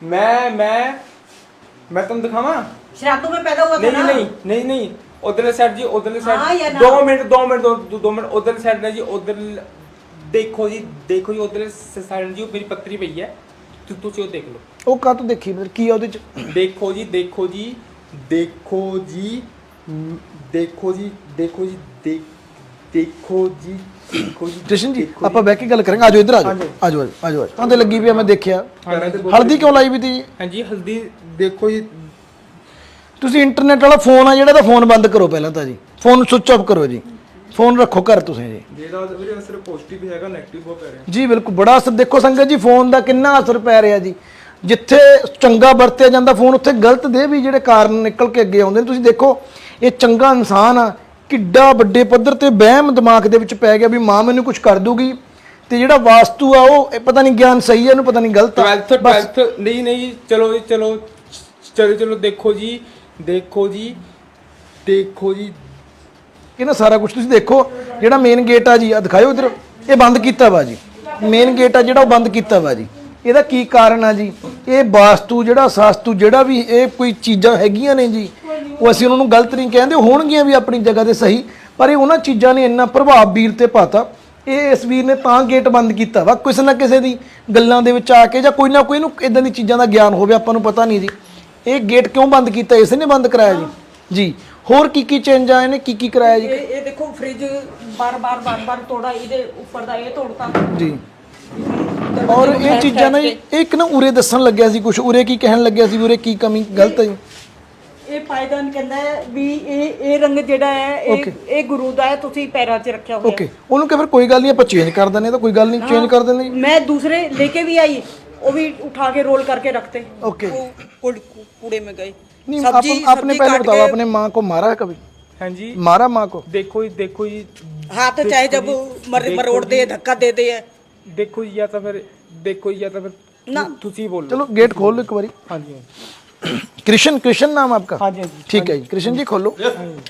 ਮੈਂ ਮੈਂ ਮੈਂ ਤੁਹਾਨੂੰ ਦਿਖਾਵਾਂ शराबों में पैदा हुआ था नहीं ना नहीं नहीं नहीं उधर साइड जी उधर हाँ या साइड ना? दो मिनट दो मिनट दो दो- दो मिनट उधर साइड ना जी उधर देखो जी देखो जी उधर साइड जी मेरी पत्री पई है तु ਤੁਸੀਂ ਉਹ ਦੇਖ ਲਓ ਉਹ ਕਾਹ ਤੋਂ ਦੇਖੀ ਮਤਲਬ ਕੀ ਆ ਉਹਦੇ ਚ ਦੇਖੋ ਜੀ ਦੇਖੋ ਜੀ ਦੇਖੋ ਜੀ ਮ, ਦੇਖੋ ਜੀ ਦੇਖੋ ਜੀ ਦੇਖ ਦੇਖੋ ਜੀ ਦੇਖੋ ਜੀ ਜਸ਼ਨ ਜੀ? ਆਪਾਂ ਬਹਿ ਕੇ ਗੱਲ ਕਰਾਂਗੇ। ਆਜੋ ਇੱਧਰ ਆਜੋ। ਆਜੋ ਆਜੋ। ਹਾਂ ਤੇ ਲੱਗੀ ਵੀ ਆ ਮੈਂ ਦੇਖਿਆ। ਤੇ ਹਲਦੀ ਕਿਉਂ ਲਾਈ ਵੀ ਤੀ? ਜੀ ਹਾਂਜੀ ਹਲਦੀ ਦੇਖੋ ਜੀ। ਤੁਸੀਂ ਇੰਟਰਨੈਟ ਵਾਲਾ ਫੋਨ ਆ ਜਿਹੜਾ ਤਾਂ ਫੋਨ ਬੰਦ ਕਰੋ ਪਹਿਲਾਂ ਤਾਂ ਜੀ। ਫੋਨ ਸੁਚ ਆਫ ਕਰੋ ਜੀ। ਫੋਨ ਰੱਖੋ ਘਰ ਤੁਸੀਂ ਜੀ। ਜਿਹੜਾ ਉਹਦੇ ਵੀਰੇ ਅਸਰ ਪੋਜ਼ਿਟਿਵ ਵੀ ਹੈਗਾ 네ਗੇਟਿਵ ਬਹੁਤ ਪੈ ਰਿਹਾ। ਜੀ ਬਿਲਕੁਲ। ਬੜਾ ਅਸਰ ਦੇਖੋ ਸੰਗਤ ਜੀ ਫੋਨ ਦਾ ਕਿੰਨਾ ਅਸਰ ਪੈ ਰਿਹਾ ਜੀ। ਜਿੱਥੇ ਚੰਗਾ ਵਰਤਿਆ ਜਾਂਦਾ ਫੋਨ ਉੱਥੇ ਗਲਤ ਦੇ ਵੀ ਜਿਹੜੇ ਕਾਰਨ ਨਿਕਲ ਕੇ ਅੱਗੇ ਆਉਂਦੇ ਨੇ। ਤੁਸੀਂ ਦੇਖੋ ਇਹ ਚੰਗਾ ਇਨਸਾਨ ਆ ਕਿੱਡਾ ਵੱਡੇ ਪੱਧਰ ਤੇ ਵਹਿਮ ਦਿਮਾਗ ਦੇ ਵਿੱਚ ਪੈ ਗਿਆ ਵੀ ਮਾਂ ਮੈਨੂੰ ਕੁਝ ਕਰ ਦੂਗੀ। ਤੇ ਜਿਹੜਾ ਵਾਸਤੂ ਆ ਉਹ ਇਹ ਪਤਾ ਨਹੀਂ ਗਿਆਨ ਸਹੀ ਹੈ ਇਹਨੂੰ ਪਤਾ ਨਹੀਂ ਗਲਤ ਆ। 12th 12th ਨਹੀਂ ਨਹੀਂ ਚਲੋ ਜੀ ਚਲੋ ਚਲੋ ਚਲੋ ਦੇਖੋ ਜੀ ਦੇਖੋ ਜੀ ਦੇਖੋ ਜੀ। ਇਹ ਨਾ ਸਾਰਾ ਕੁਝ ਤੁਸੀਂ ਦੇਖੋ ਜਿਹੜਾ ਮੇਨ ਗੇਟ ਆ ਜੀ ਆ ਦਿਖਾਇਓ ਇਧਰ। ਇਹ ਬੰਦ ਕੀਤਾ ਵਾ ਜੀ। ਮੇਨ ਗੇਟ ਆ ਜਿਹੜਾ ਉਹ ਬੰਦ ਕੀਤਾ ਵਾ ਜੀ। ਇਹਦਾ ਕੀ ਕਾਰਨ ਆ ਜੀ? ਇਹ ਵਾਸਤੂ ਜਿਹੜਾ ਸਾਸਤੂ ਜਿਹੜਾ ਵੀ ਇਹ ਕੋਈ ਚੀਜ਼ਾਂ ਹੈਗੀਆਂ ਨੇ ਜੀ ਉਹ ਅਸੀਂ ਉਹਨਾਂ ਨੂੰ ਗਲਤ ਨਹੀਂ ਕਹਿੰਦੇ ਹੋਣਗੀਆਂ ਵੀ ਆਪਣੀ ਜਗ੍ਹਾ ਤੇ ਸਹੀ ਪਰ ਇਹ ਉਹਨਾਂ ਚੀਜ਼ਾਂ ਨੇ ਇੰਨਾ ਪ੍ਰਭਾਵ ਵੀਰ ਤੇ ਪਾਤਾ। ਇਹ ਇਸ ਵੀਰ ਨੇ ਤਾਂ ਗੇਟ ਬੰਦ ਕੀਤਾ ਵਾ ਕਿਸੇ ਨਾ ਕਿਸੇ ਦੀ ਗੱਲਾਂ ਦੇ ਵਿੱਚ ਆ ਕੇ ਜਾਂ ਕੋਈ ਨਾ ਕੋਈ ਨੂੰ ਇਦਾਂ ਦੀ ਚੀਜ਼ਾਂ ਦਾ ਗਿਆਨ ਹੋਵੇ ਆਪਾਂ ਨੂੰ ਪਤਾ ਨਹੀਂ ਜੀ। ਇਹ ਗੇਟ ਕਿਉਂ ਬੰਦ ਕੀਤਾ? ਇਸ ਨੇ ਬੰਦ ਕਰਾਇਆ ਜੀ। ਜੀ ਹੋਰ ਕੀ ਕੀ ਚੇਂਜ ਆਏ ਨੇ ਕੀ ਕੀ ਕਰਾਇਆ ਜੀ? ਇਹ ਇਹ ਦੇਖੋ ਫ੍ਰਿਜ ਬਾਰ-ਬਾਰ ਬਾਰ-ਬਾਰ ਤੋੜਾ ਇਹਦੇ ਉੱਪਰ ਦਾ ਇਹ ਤੋੜਤਾ। ਜੀ। ਔਰ ਇਹ ਚੀਜ਼ਾਂ ਨਾ ਜੀ, ਇਹ ਇੱਕ ਨਾ ਉਰੇ ਦੱਸਣ ਲੱਗਿਆ ਸੀ ਕੁਝ ਉਰੇ ਕੀ ਕਹਿਣ ਲੱਗਿਆ ਸੀ ਵੀ ਉਰੇ ਕੀ ਕਮੀ ਗਲਤ ਹੈ ਜੀ ਇਹ ਪਾਇਦਾਨ ਕਹਿੰਦਾ ਹੈ ਵੀ ਇਹ ਇਹ ਰੰਗ ਜਿਹੜਾ ਹੈ ਇਹ ਇਹ ਗੁਰੂ ਦਾ ਹੈ ਤੁਸੀਂ ਪੈਰਾਂ 'ਚ ਰੱਖਿਆ ਹੋਇਆ ਓਕੇ ਉਹਨੂੰ ਕਿ ਫਿਰ ਕੋਈ ਗੱਲ ਨਹੀਂ ਆਪਾਂ ਚੇਂਜ ਕਰ ਦਿੰਦੇ ਹਾਂ ਤਾਂ ਕੋਈ ਗੱਲ ਨਹੀਂ ਚੇਂਜ ਕਰ ਦਿੰਦੇ ਜੀ मैं दूसरे लेके भी आई वो भी उठा के रोल करके रखते ओके। वो कूड़- कूड़े में गए नहीं आप, सब्जी आपने सब्जी पहले काट बताओ के अपने माँ को मारा है कभी ਹਾਂਜੀ मारा माँ को ਦੇਖੋ ਜੀ ਦੇਖੋ ਜੀ हाथ चाहे जब मर मरोड़ दे धक्का दे दे है ਦੇਖੋ ਜੀ ਜਾਂ ਤਾਂ ਫਿਰ ਦੇਖੋ ਜੀ ਜਾਂ ਤਾਂ ਫਿਰ ਨਾ। ਤੁ- ਤੁਸੀਂ ਬੋਲੋ ਚਲੋ ਗੇਟ ਖੋਲ ਲਓ ਇੱਕ ਵਾਰੀ ਹਾਂਜੀ ਕ੍ਰਿਸ਼ਨ ਕ੍ਰਿਸ਼ਨ ਨਾਮ ਆਪਕਾ ਹਾਂਜੀ, ਹਾਂਜੀ। ਠੀਕ ਹੈ ਜੀ ਕ੍ਰਿਸ਼ਨ ਜੀ ਖੋਲੋ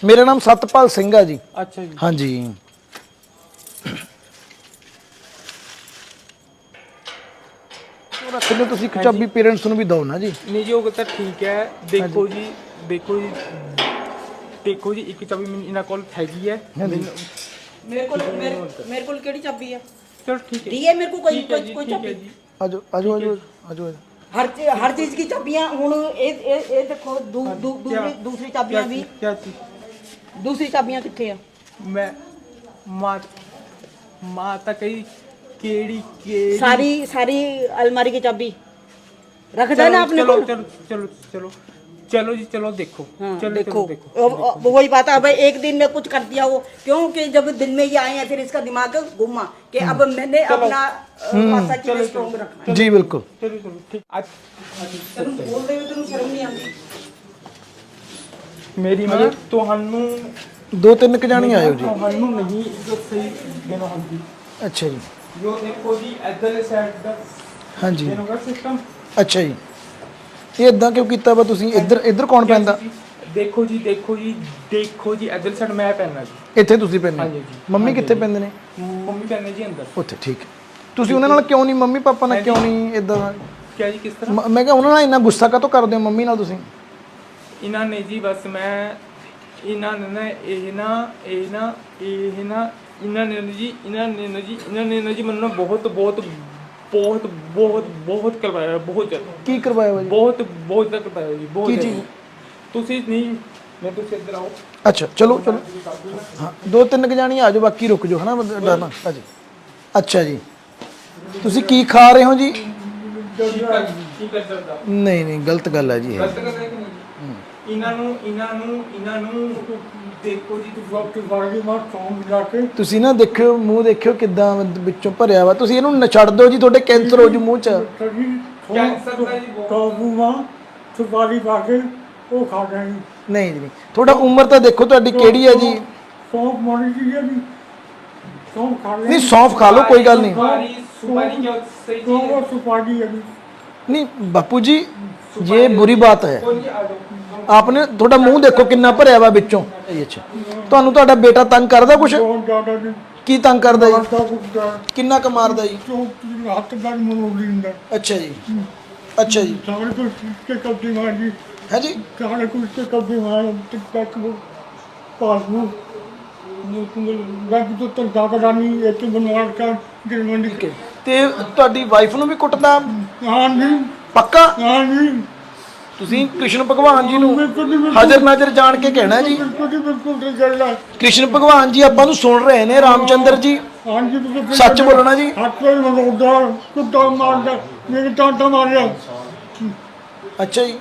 ਮੇਰਾ ਨਾਮ ਸਤਪਾਲ ਸਿੰਘ ਆ ਜੀ ਅੱਛਾ ਜੀ ਹਾਂਜੀ ਉਹ ਰੱਖ ਲਿਓ ਤੁਸੀਂ ਇੱਕ ਚਾਬੀ ਪੇਰੈਂਟਸ ਨੂੰ ਵੀ ਦਿਓ ਨਾ ਜੀ ਨਹੀਂ ਜੀ ਉਹ ਤਾਂ ਠੀਕ ਹੈ ਦੇਖੋ ਜੀ ਦੇਖੋ ਜੀ ਦੇਖੋ ਜੀ ਇੱਕ ਚਾਬੀ ਮੈਨੂੰ ਇਹਨਾਂ ਕੋਲ ਹੈਗੀ ਹੈ ਮੈਨੂੰ- ਮੇਰੇ ਕੋਲ ਮੇਰੇ- ਮੇਰੇ ਕੋਲ ਕਿਹੜੀ ਚਾਬੀ ਆ ਚਲੋ ਠੀਕ ਹੈ दी है मेरे को कोई ਠੀਕ ਹੈ कोई ਜੀ कोई ਠੀਕ ਹੈ चाबी ਜੀ ਆਜੋ ਆਜੋ ਆਜੋ ਆਜੋ हर चीज हर चीज की चाबियां हुन ए ए ए देखो दू, दू, दूसरी दूसरी चाबियां भी ਕੀ ਚੀਜ਼ दूसरी चाबियां किथे है ਮੈਂ ਮਾਂ ਮਾਂ ਤਾਂ ਕਹੀ ਕਿਹੜੀ ਕਿਹੜੀ सारी सारी अलमारी की चाबी रख देना आपने ਚਲੋ को ਚਲੋ ਚਲੋ ਚਲੋ चलो चलो जी चलो देखो हाँ, चलो देखो, देखो, देखो, देखो वही बात है भाई एक दिन में कुछ कर दिया वो क्योंकि जब दिन में ये आए हैं फिर इसका दिमाग घूमा कि अब मैंने अपना जी बिल्कुल चलो चलो ठीक ਮੇਰੀ ਮਤਲਬ ਤੁਹਾਨੂੰ ਦੋ ਤਿੰਨ ਕ ਜਾਣੀ ਆਇਓ ਜੀ ਤੁਹਾਨੂੰ ਨਹੀਂ ਜੋ ਸਹੀ ਦੇਣਾ ਹੁੰਦੀ ਅੱਛਾ ਜੀ ਜੋ ਦੇਖੋ ਜੀ ਇਧਰਲੇ ਸਾਈਡ ਦਾ ਹਾਂਜੀ ਦੇਣਾਗਾ ਸਿਸਟਮ ਅੱਛਾ ਜੀ ਇਹ ਇਦਾਂ ਕਿਉਂ ਕੀਤਾ ਵਾ ਤੁਸੀਂ? ਇੱਧਰ ਇੱਧਰ ਕੌਣ ਪੈਂਦਾ? ਦੇਖੋ ਜੀ ਦੇਖੋ ਜੀ ਦੇਖੋ ਜੀ ਇਧਰ ਸਾਈਡ ਮੈਂ ਪੈਣਾ ਜੀ। ਇੱਥੇ ਤੁਸੀਂ ਪੈਂਦੇ ਹਾਂਜੀ ਜੀ। ਮੰਮੀ ਕਿੱਥੇ ਪੈਂਦੇ ਨੇ? ਮੰਮੀ ਪੈਣਾ ਜੀ ਅੰਦਰ। ਉੱਥੇ ਠੀਕ। ਹੈ ਤੁਸੀਂ ਉਹਨਾਂ ਨਾਲ ਕਿਉਂ ਨਹੀਂ ਮੰਮੀ ਪਾਪਾ ਨਾਲ ਕਿਉਂ ਨਹੀਂ ਇਦਾਂ ਕਿਆ ਜੀ ਕਿਸ ਤਰ੍ਹਾਂ? ਮ- ਕਿਹਾ ਉਹਨਾਂ ਨਾਲ ਇੰਨਾ ਗੁੱਸਾ ਕਾਹਤੋਂ ਕਰਦੇ ਹੋ ਮੰਮੀ ਨਾਲ ਤੁਸੀਂ? ਇਹਨਾਂ ਨੇ ਜੀ ਬਸ ਮੈਂ ਇਹਨਾਂ ਨੇ ਨਾ ਇਹ ਨਾ ਇਹ ਨਾ ਇਹ ਨਾ ਇਹਨਾਂ ਨੇ ਨਾ ਜੀ ਇਹਨਾਂ ਨੇ ਨਾ ਜੀ ਇਹਨਾਂ ਨੇ ਨਾ ਜੀ ਮੈਨੂੰ ਨਾ ਬਹੁਤ ਬਹੁਤ ਬਹੁਤ ਬਹੁਤ ਬਹੁਤ ਕਰਵਾਇਆ ਬਹੁਤ ਜ਼ਿਆਦਾ। ਕੀ ਕਰਵਾਇਆ ਵਾ ਜੀ? ਬਹੁਤ ਬਹੁਤ ਜ਼ਿਆਦਾ ਕਰਵਾਇਆ ਜੀ ਬਹੁਤ ਕੀ ਜ਼ਿਆਦਾ। ਤੁਸੀਂ ਨਹੀਂ ਮੈਂ ਤੁਸੀਂ ਇੱਧਰ ਆਓ। ਅੱਛਾ ਚਲੋ ਚਲੋ। ਹਾਂ ਦੋ ਤਿੰਨ ਕ ਜਾਣੀ ਆ ਜਾਓ ਬਾਕੀ ਰੁਕ ਜਾਓ ਹਨਾ ਡਰਨਾ ਹਾਂਜੀ ਅੱਛਾ ਜੀ। ਤੁਸੀਂ ਕੀ ਖਾ ਰਹੇ ਹੋ ਜੀ? ਨਹੀਂ ਨਹੀਂ ਗਲਤ ਗੱਲ ਹੈ ਜੀ ਇਹ। ਗਲਤ ਕਰ ਰਿਹਾ ਕਿ ਨਹੀਂ? ਇਹਨਾਂ ਨੂੰ ਇਹਨਾਂ ਨੂੰ ਇਹਨਾਂ ਨੂੰ ਦੇਖੋ ਜੀ ਤੁਸੀਂ ਵਕਤ ਵਾਲੀ ਮਾਰ ਕੌਮ ਜਾ ਕੇ। ਤੁਸੀਂ ਨਾ ਦੇਖਿਓ ਮੂੰਹ ਦੇਖਿਓ ਕਿੱਦਾਂ ਵਿੱਚੋਂ ਭਰਿਆ ਵਾ। ਤੁਸੀਂ ਇਹਨੂੰ ਨ ਛੱਡ ਦਿਓ ਜੀ ਤੁਹਾਡੇ ਕੈਂਸਰ ਹੋ ਜੂ ਮੂੰਹ 'ਚ। ਕੈਂਸਰ ਦਾ ਜੀ ਬਹੁਤ। ਕਾਬੂਆਂ ਸੁਪਾਰੀ ਪਾ ਕੇ ਉਹ ਖਾ ਗਏ ਨਹੀਂ ਜੀ ਨਹੀਂ। ਤੁਹਾਡਾ ਉਮਰ ਤਾਂ ਦੇਖੋ ਤੁਹਾਡੀ ਕਿਹੜੀ ਹੈ ਜੀ? ਸੌਂਫ ਮਾਰੀ ਜੀ ਹੈ ਵੀ ਸੌਂਫ ਖਾ ਨਹੀਂ ਗਏ ਸੌਂਫ ਖਾ ਲਓ ਕੋਈ ਗੱਲ ਨਹੀਂ। ਸੁਪਾਰੀ ਸੁਪਾਰੀ ਸਹੀ ਚੀਜ਼ ਹੈ। ਸੌਂਫ ਸੁਪਾਰੀ ਹੈ ਵੀ ਨਹੀਂ ਬਾਪੂ ਜੀ ਇਹ ਬੁਰੀ ਬਾਤ ਹੈ। ਨਹੀਂ ਆਪਨੇ ਤੁਹਾਡਾ ਮੂੰਹ ਦੇਖੋ ਕਿੰਨਾ ਭਰਿਆ ਵਾ ਵਿੱਚੋਂ। ਅੱਛਾ। ਤੁਹਾਨੂੰ ਤੁਹਾਡਾ ਬੇਟਾ ਤੰਗ ਕਰਦਾ ਕੁਛ? ਬਹੁਤ ਜ਼ਿਆਦਾ ਜੀ? ਕੀ ਤੰਗ ਕਰਦਾ ਜੀ? ਮਾਰਦਾ ਕੁੱਟਦਾ ਕਿੰਨਾ ਕੁ ਮਾਰਦਾ ਜੀ? ਚੌਂਕ ਹੱਥ ਦਾ ਮਰੋੜੀ ਹੁੰਦਾ ਅੱਛਾ ਜੀ। ਅੱਛਾ ਜੀ। ਸਾਰੇ ਕੁਛ ਕੇ ਕਬਜ਼ੇ ਮਾਰ ਜੀ। ਹੈ ਜੀ? ਸਾਰੇ ਕੁਛ ਕੇ ਕਬਜ਼ੇ ਮਾਰ ਤੇ ਤੱਕ ਪਾਸਬੁੱਕ ਬੈਂਕ ਤੋਂ ਤਨਖਾਹ ਕਰਾਨੀ ਇੱਕ ਬਣਵਾਉਣ ਕਰ ਗਿਰਮੰਡੀ ਤੇ ਤੁਹਾਡੀ ਵਾਈਫ ਨੂੰ ਵੀ ਕੁੱਟਦਾ? ਹਾਂ ਜੀ। ਪੱਕਾ? ਹਾਂ ਜੀ। ਤੁਸੀਂ ਕ੍ਰਿਸ਼ਨ ਭਗਵਾਨ ਜੀ ਨੂੰ ਬਿਲਕੁਲ ਜੀ, ਬਿਲਕੁਲ। ਹਾਜ਼ਰ ਨਾਜ਼ਰ ਜਾਣ ਕੇ ਕਹਿਣਾ ਜੀ। ਬਿਲਕੁਲ ਜੀ ਬਿਲਕੁਲ ਤੇ ਗੱਲ ਹੈ ਕ੍ਰਿਸ਼ਨ ਭਗਵਾਨ ਜੀ ਆਪਾਂ ਨੂੰ ਸੁਣ ਰਹੇ ਨੇ ਰਾਮਚੰਦਰ ਜੀ। ਸੱਚ ਬੋਲਣਾ ਜੀ। ਹੱਥ ਵਿੱਚ ਮਰੋਦਾ ਕੁੱਤਾ ਮਾਰਦਾ ਮੇਰੇ ਟਾਂਟਾ ਮਾਰਿਆ। ਅੱਛਾ ਜੀ।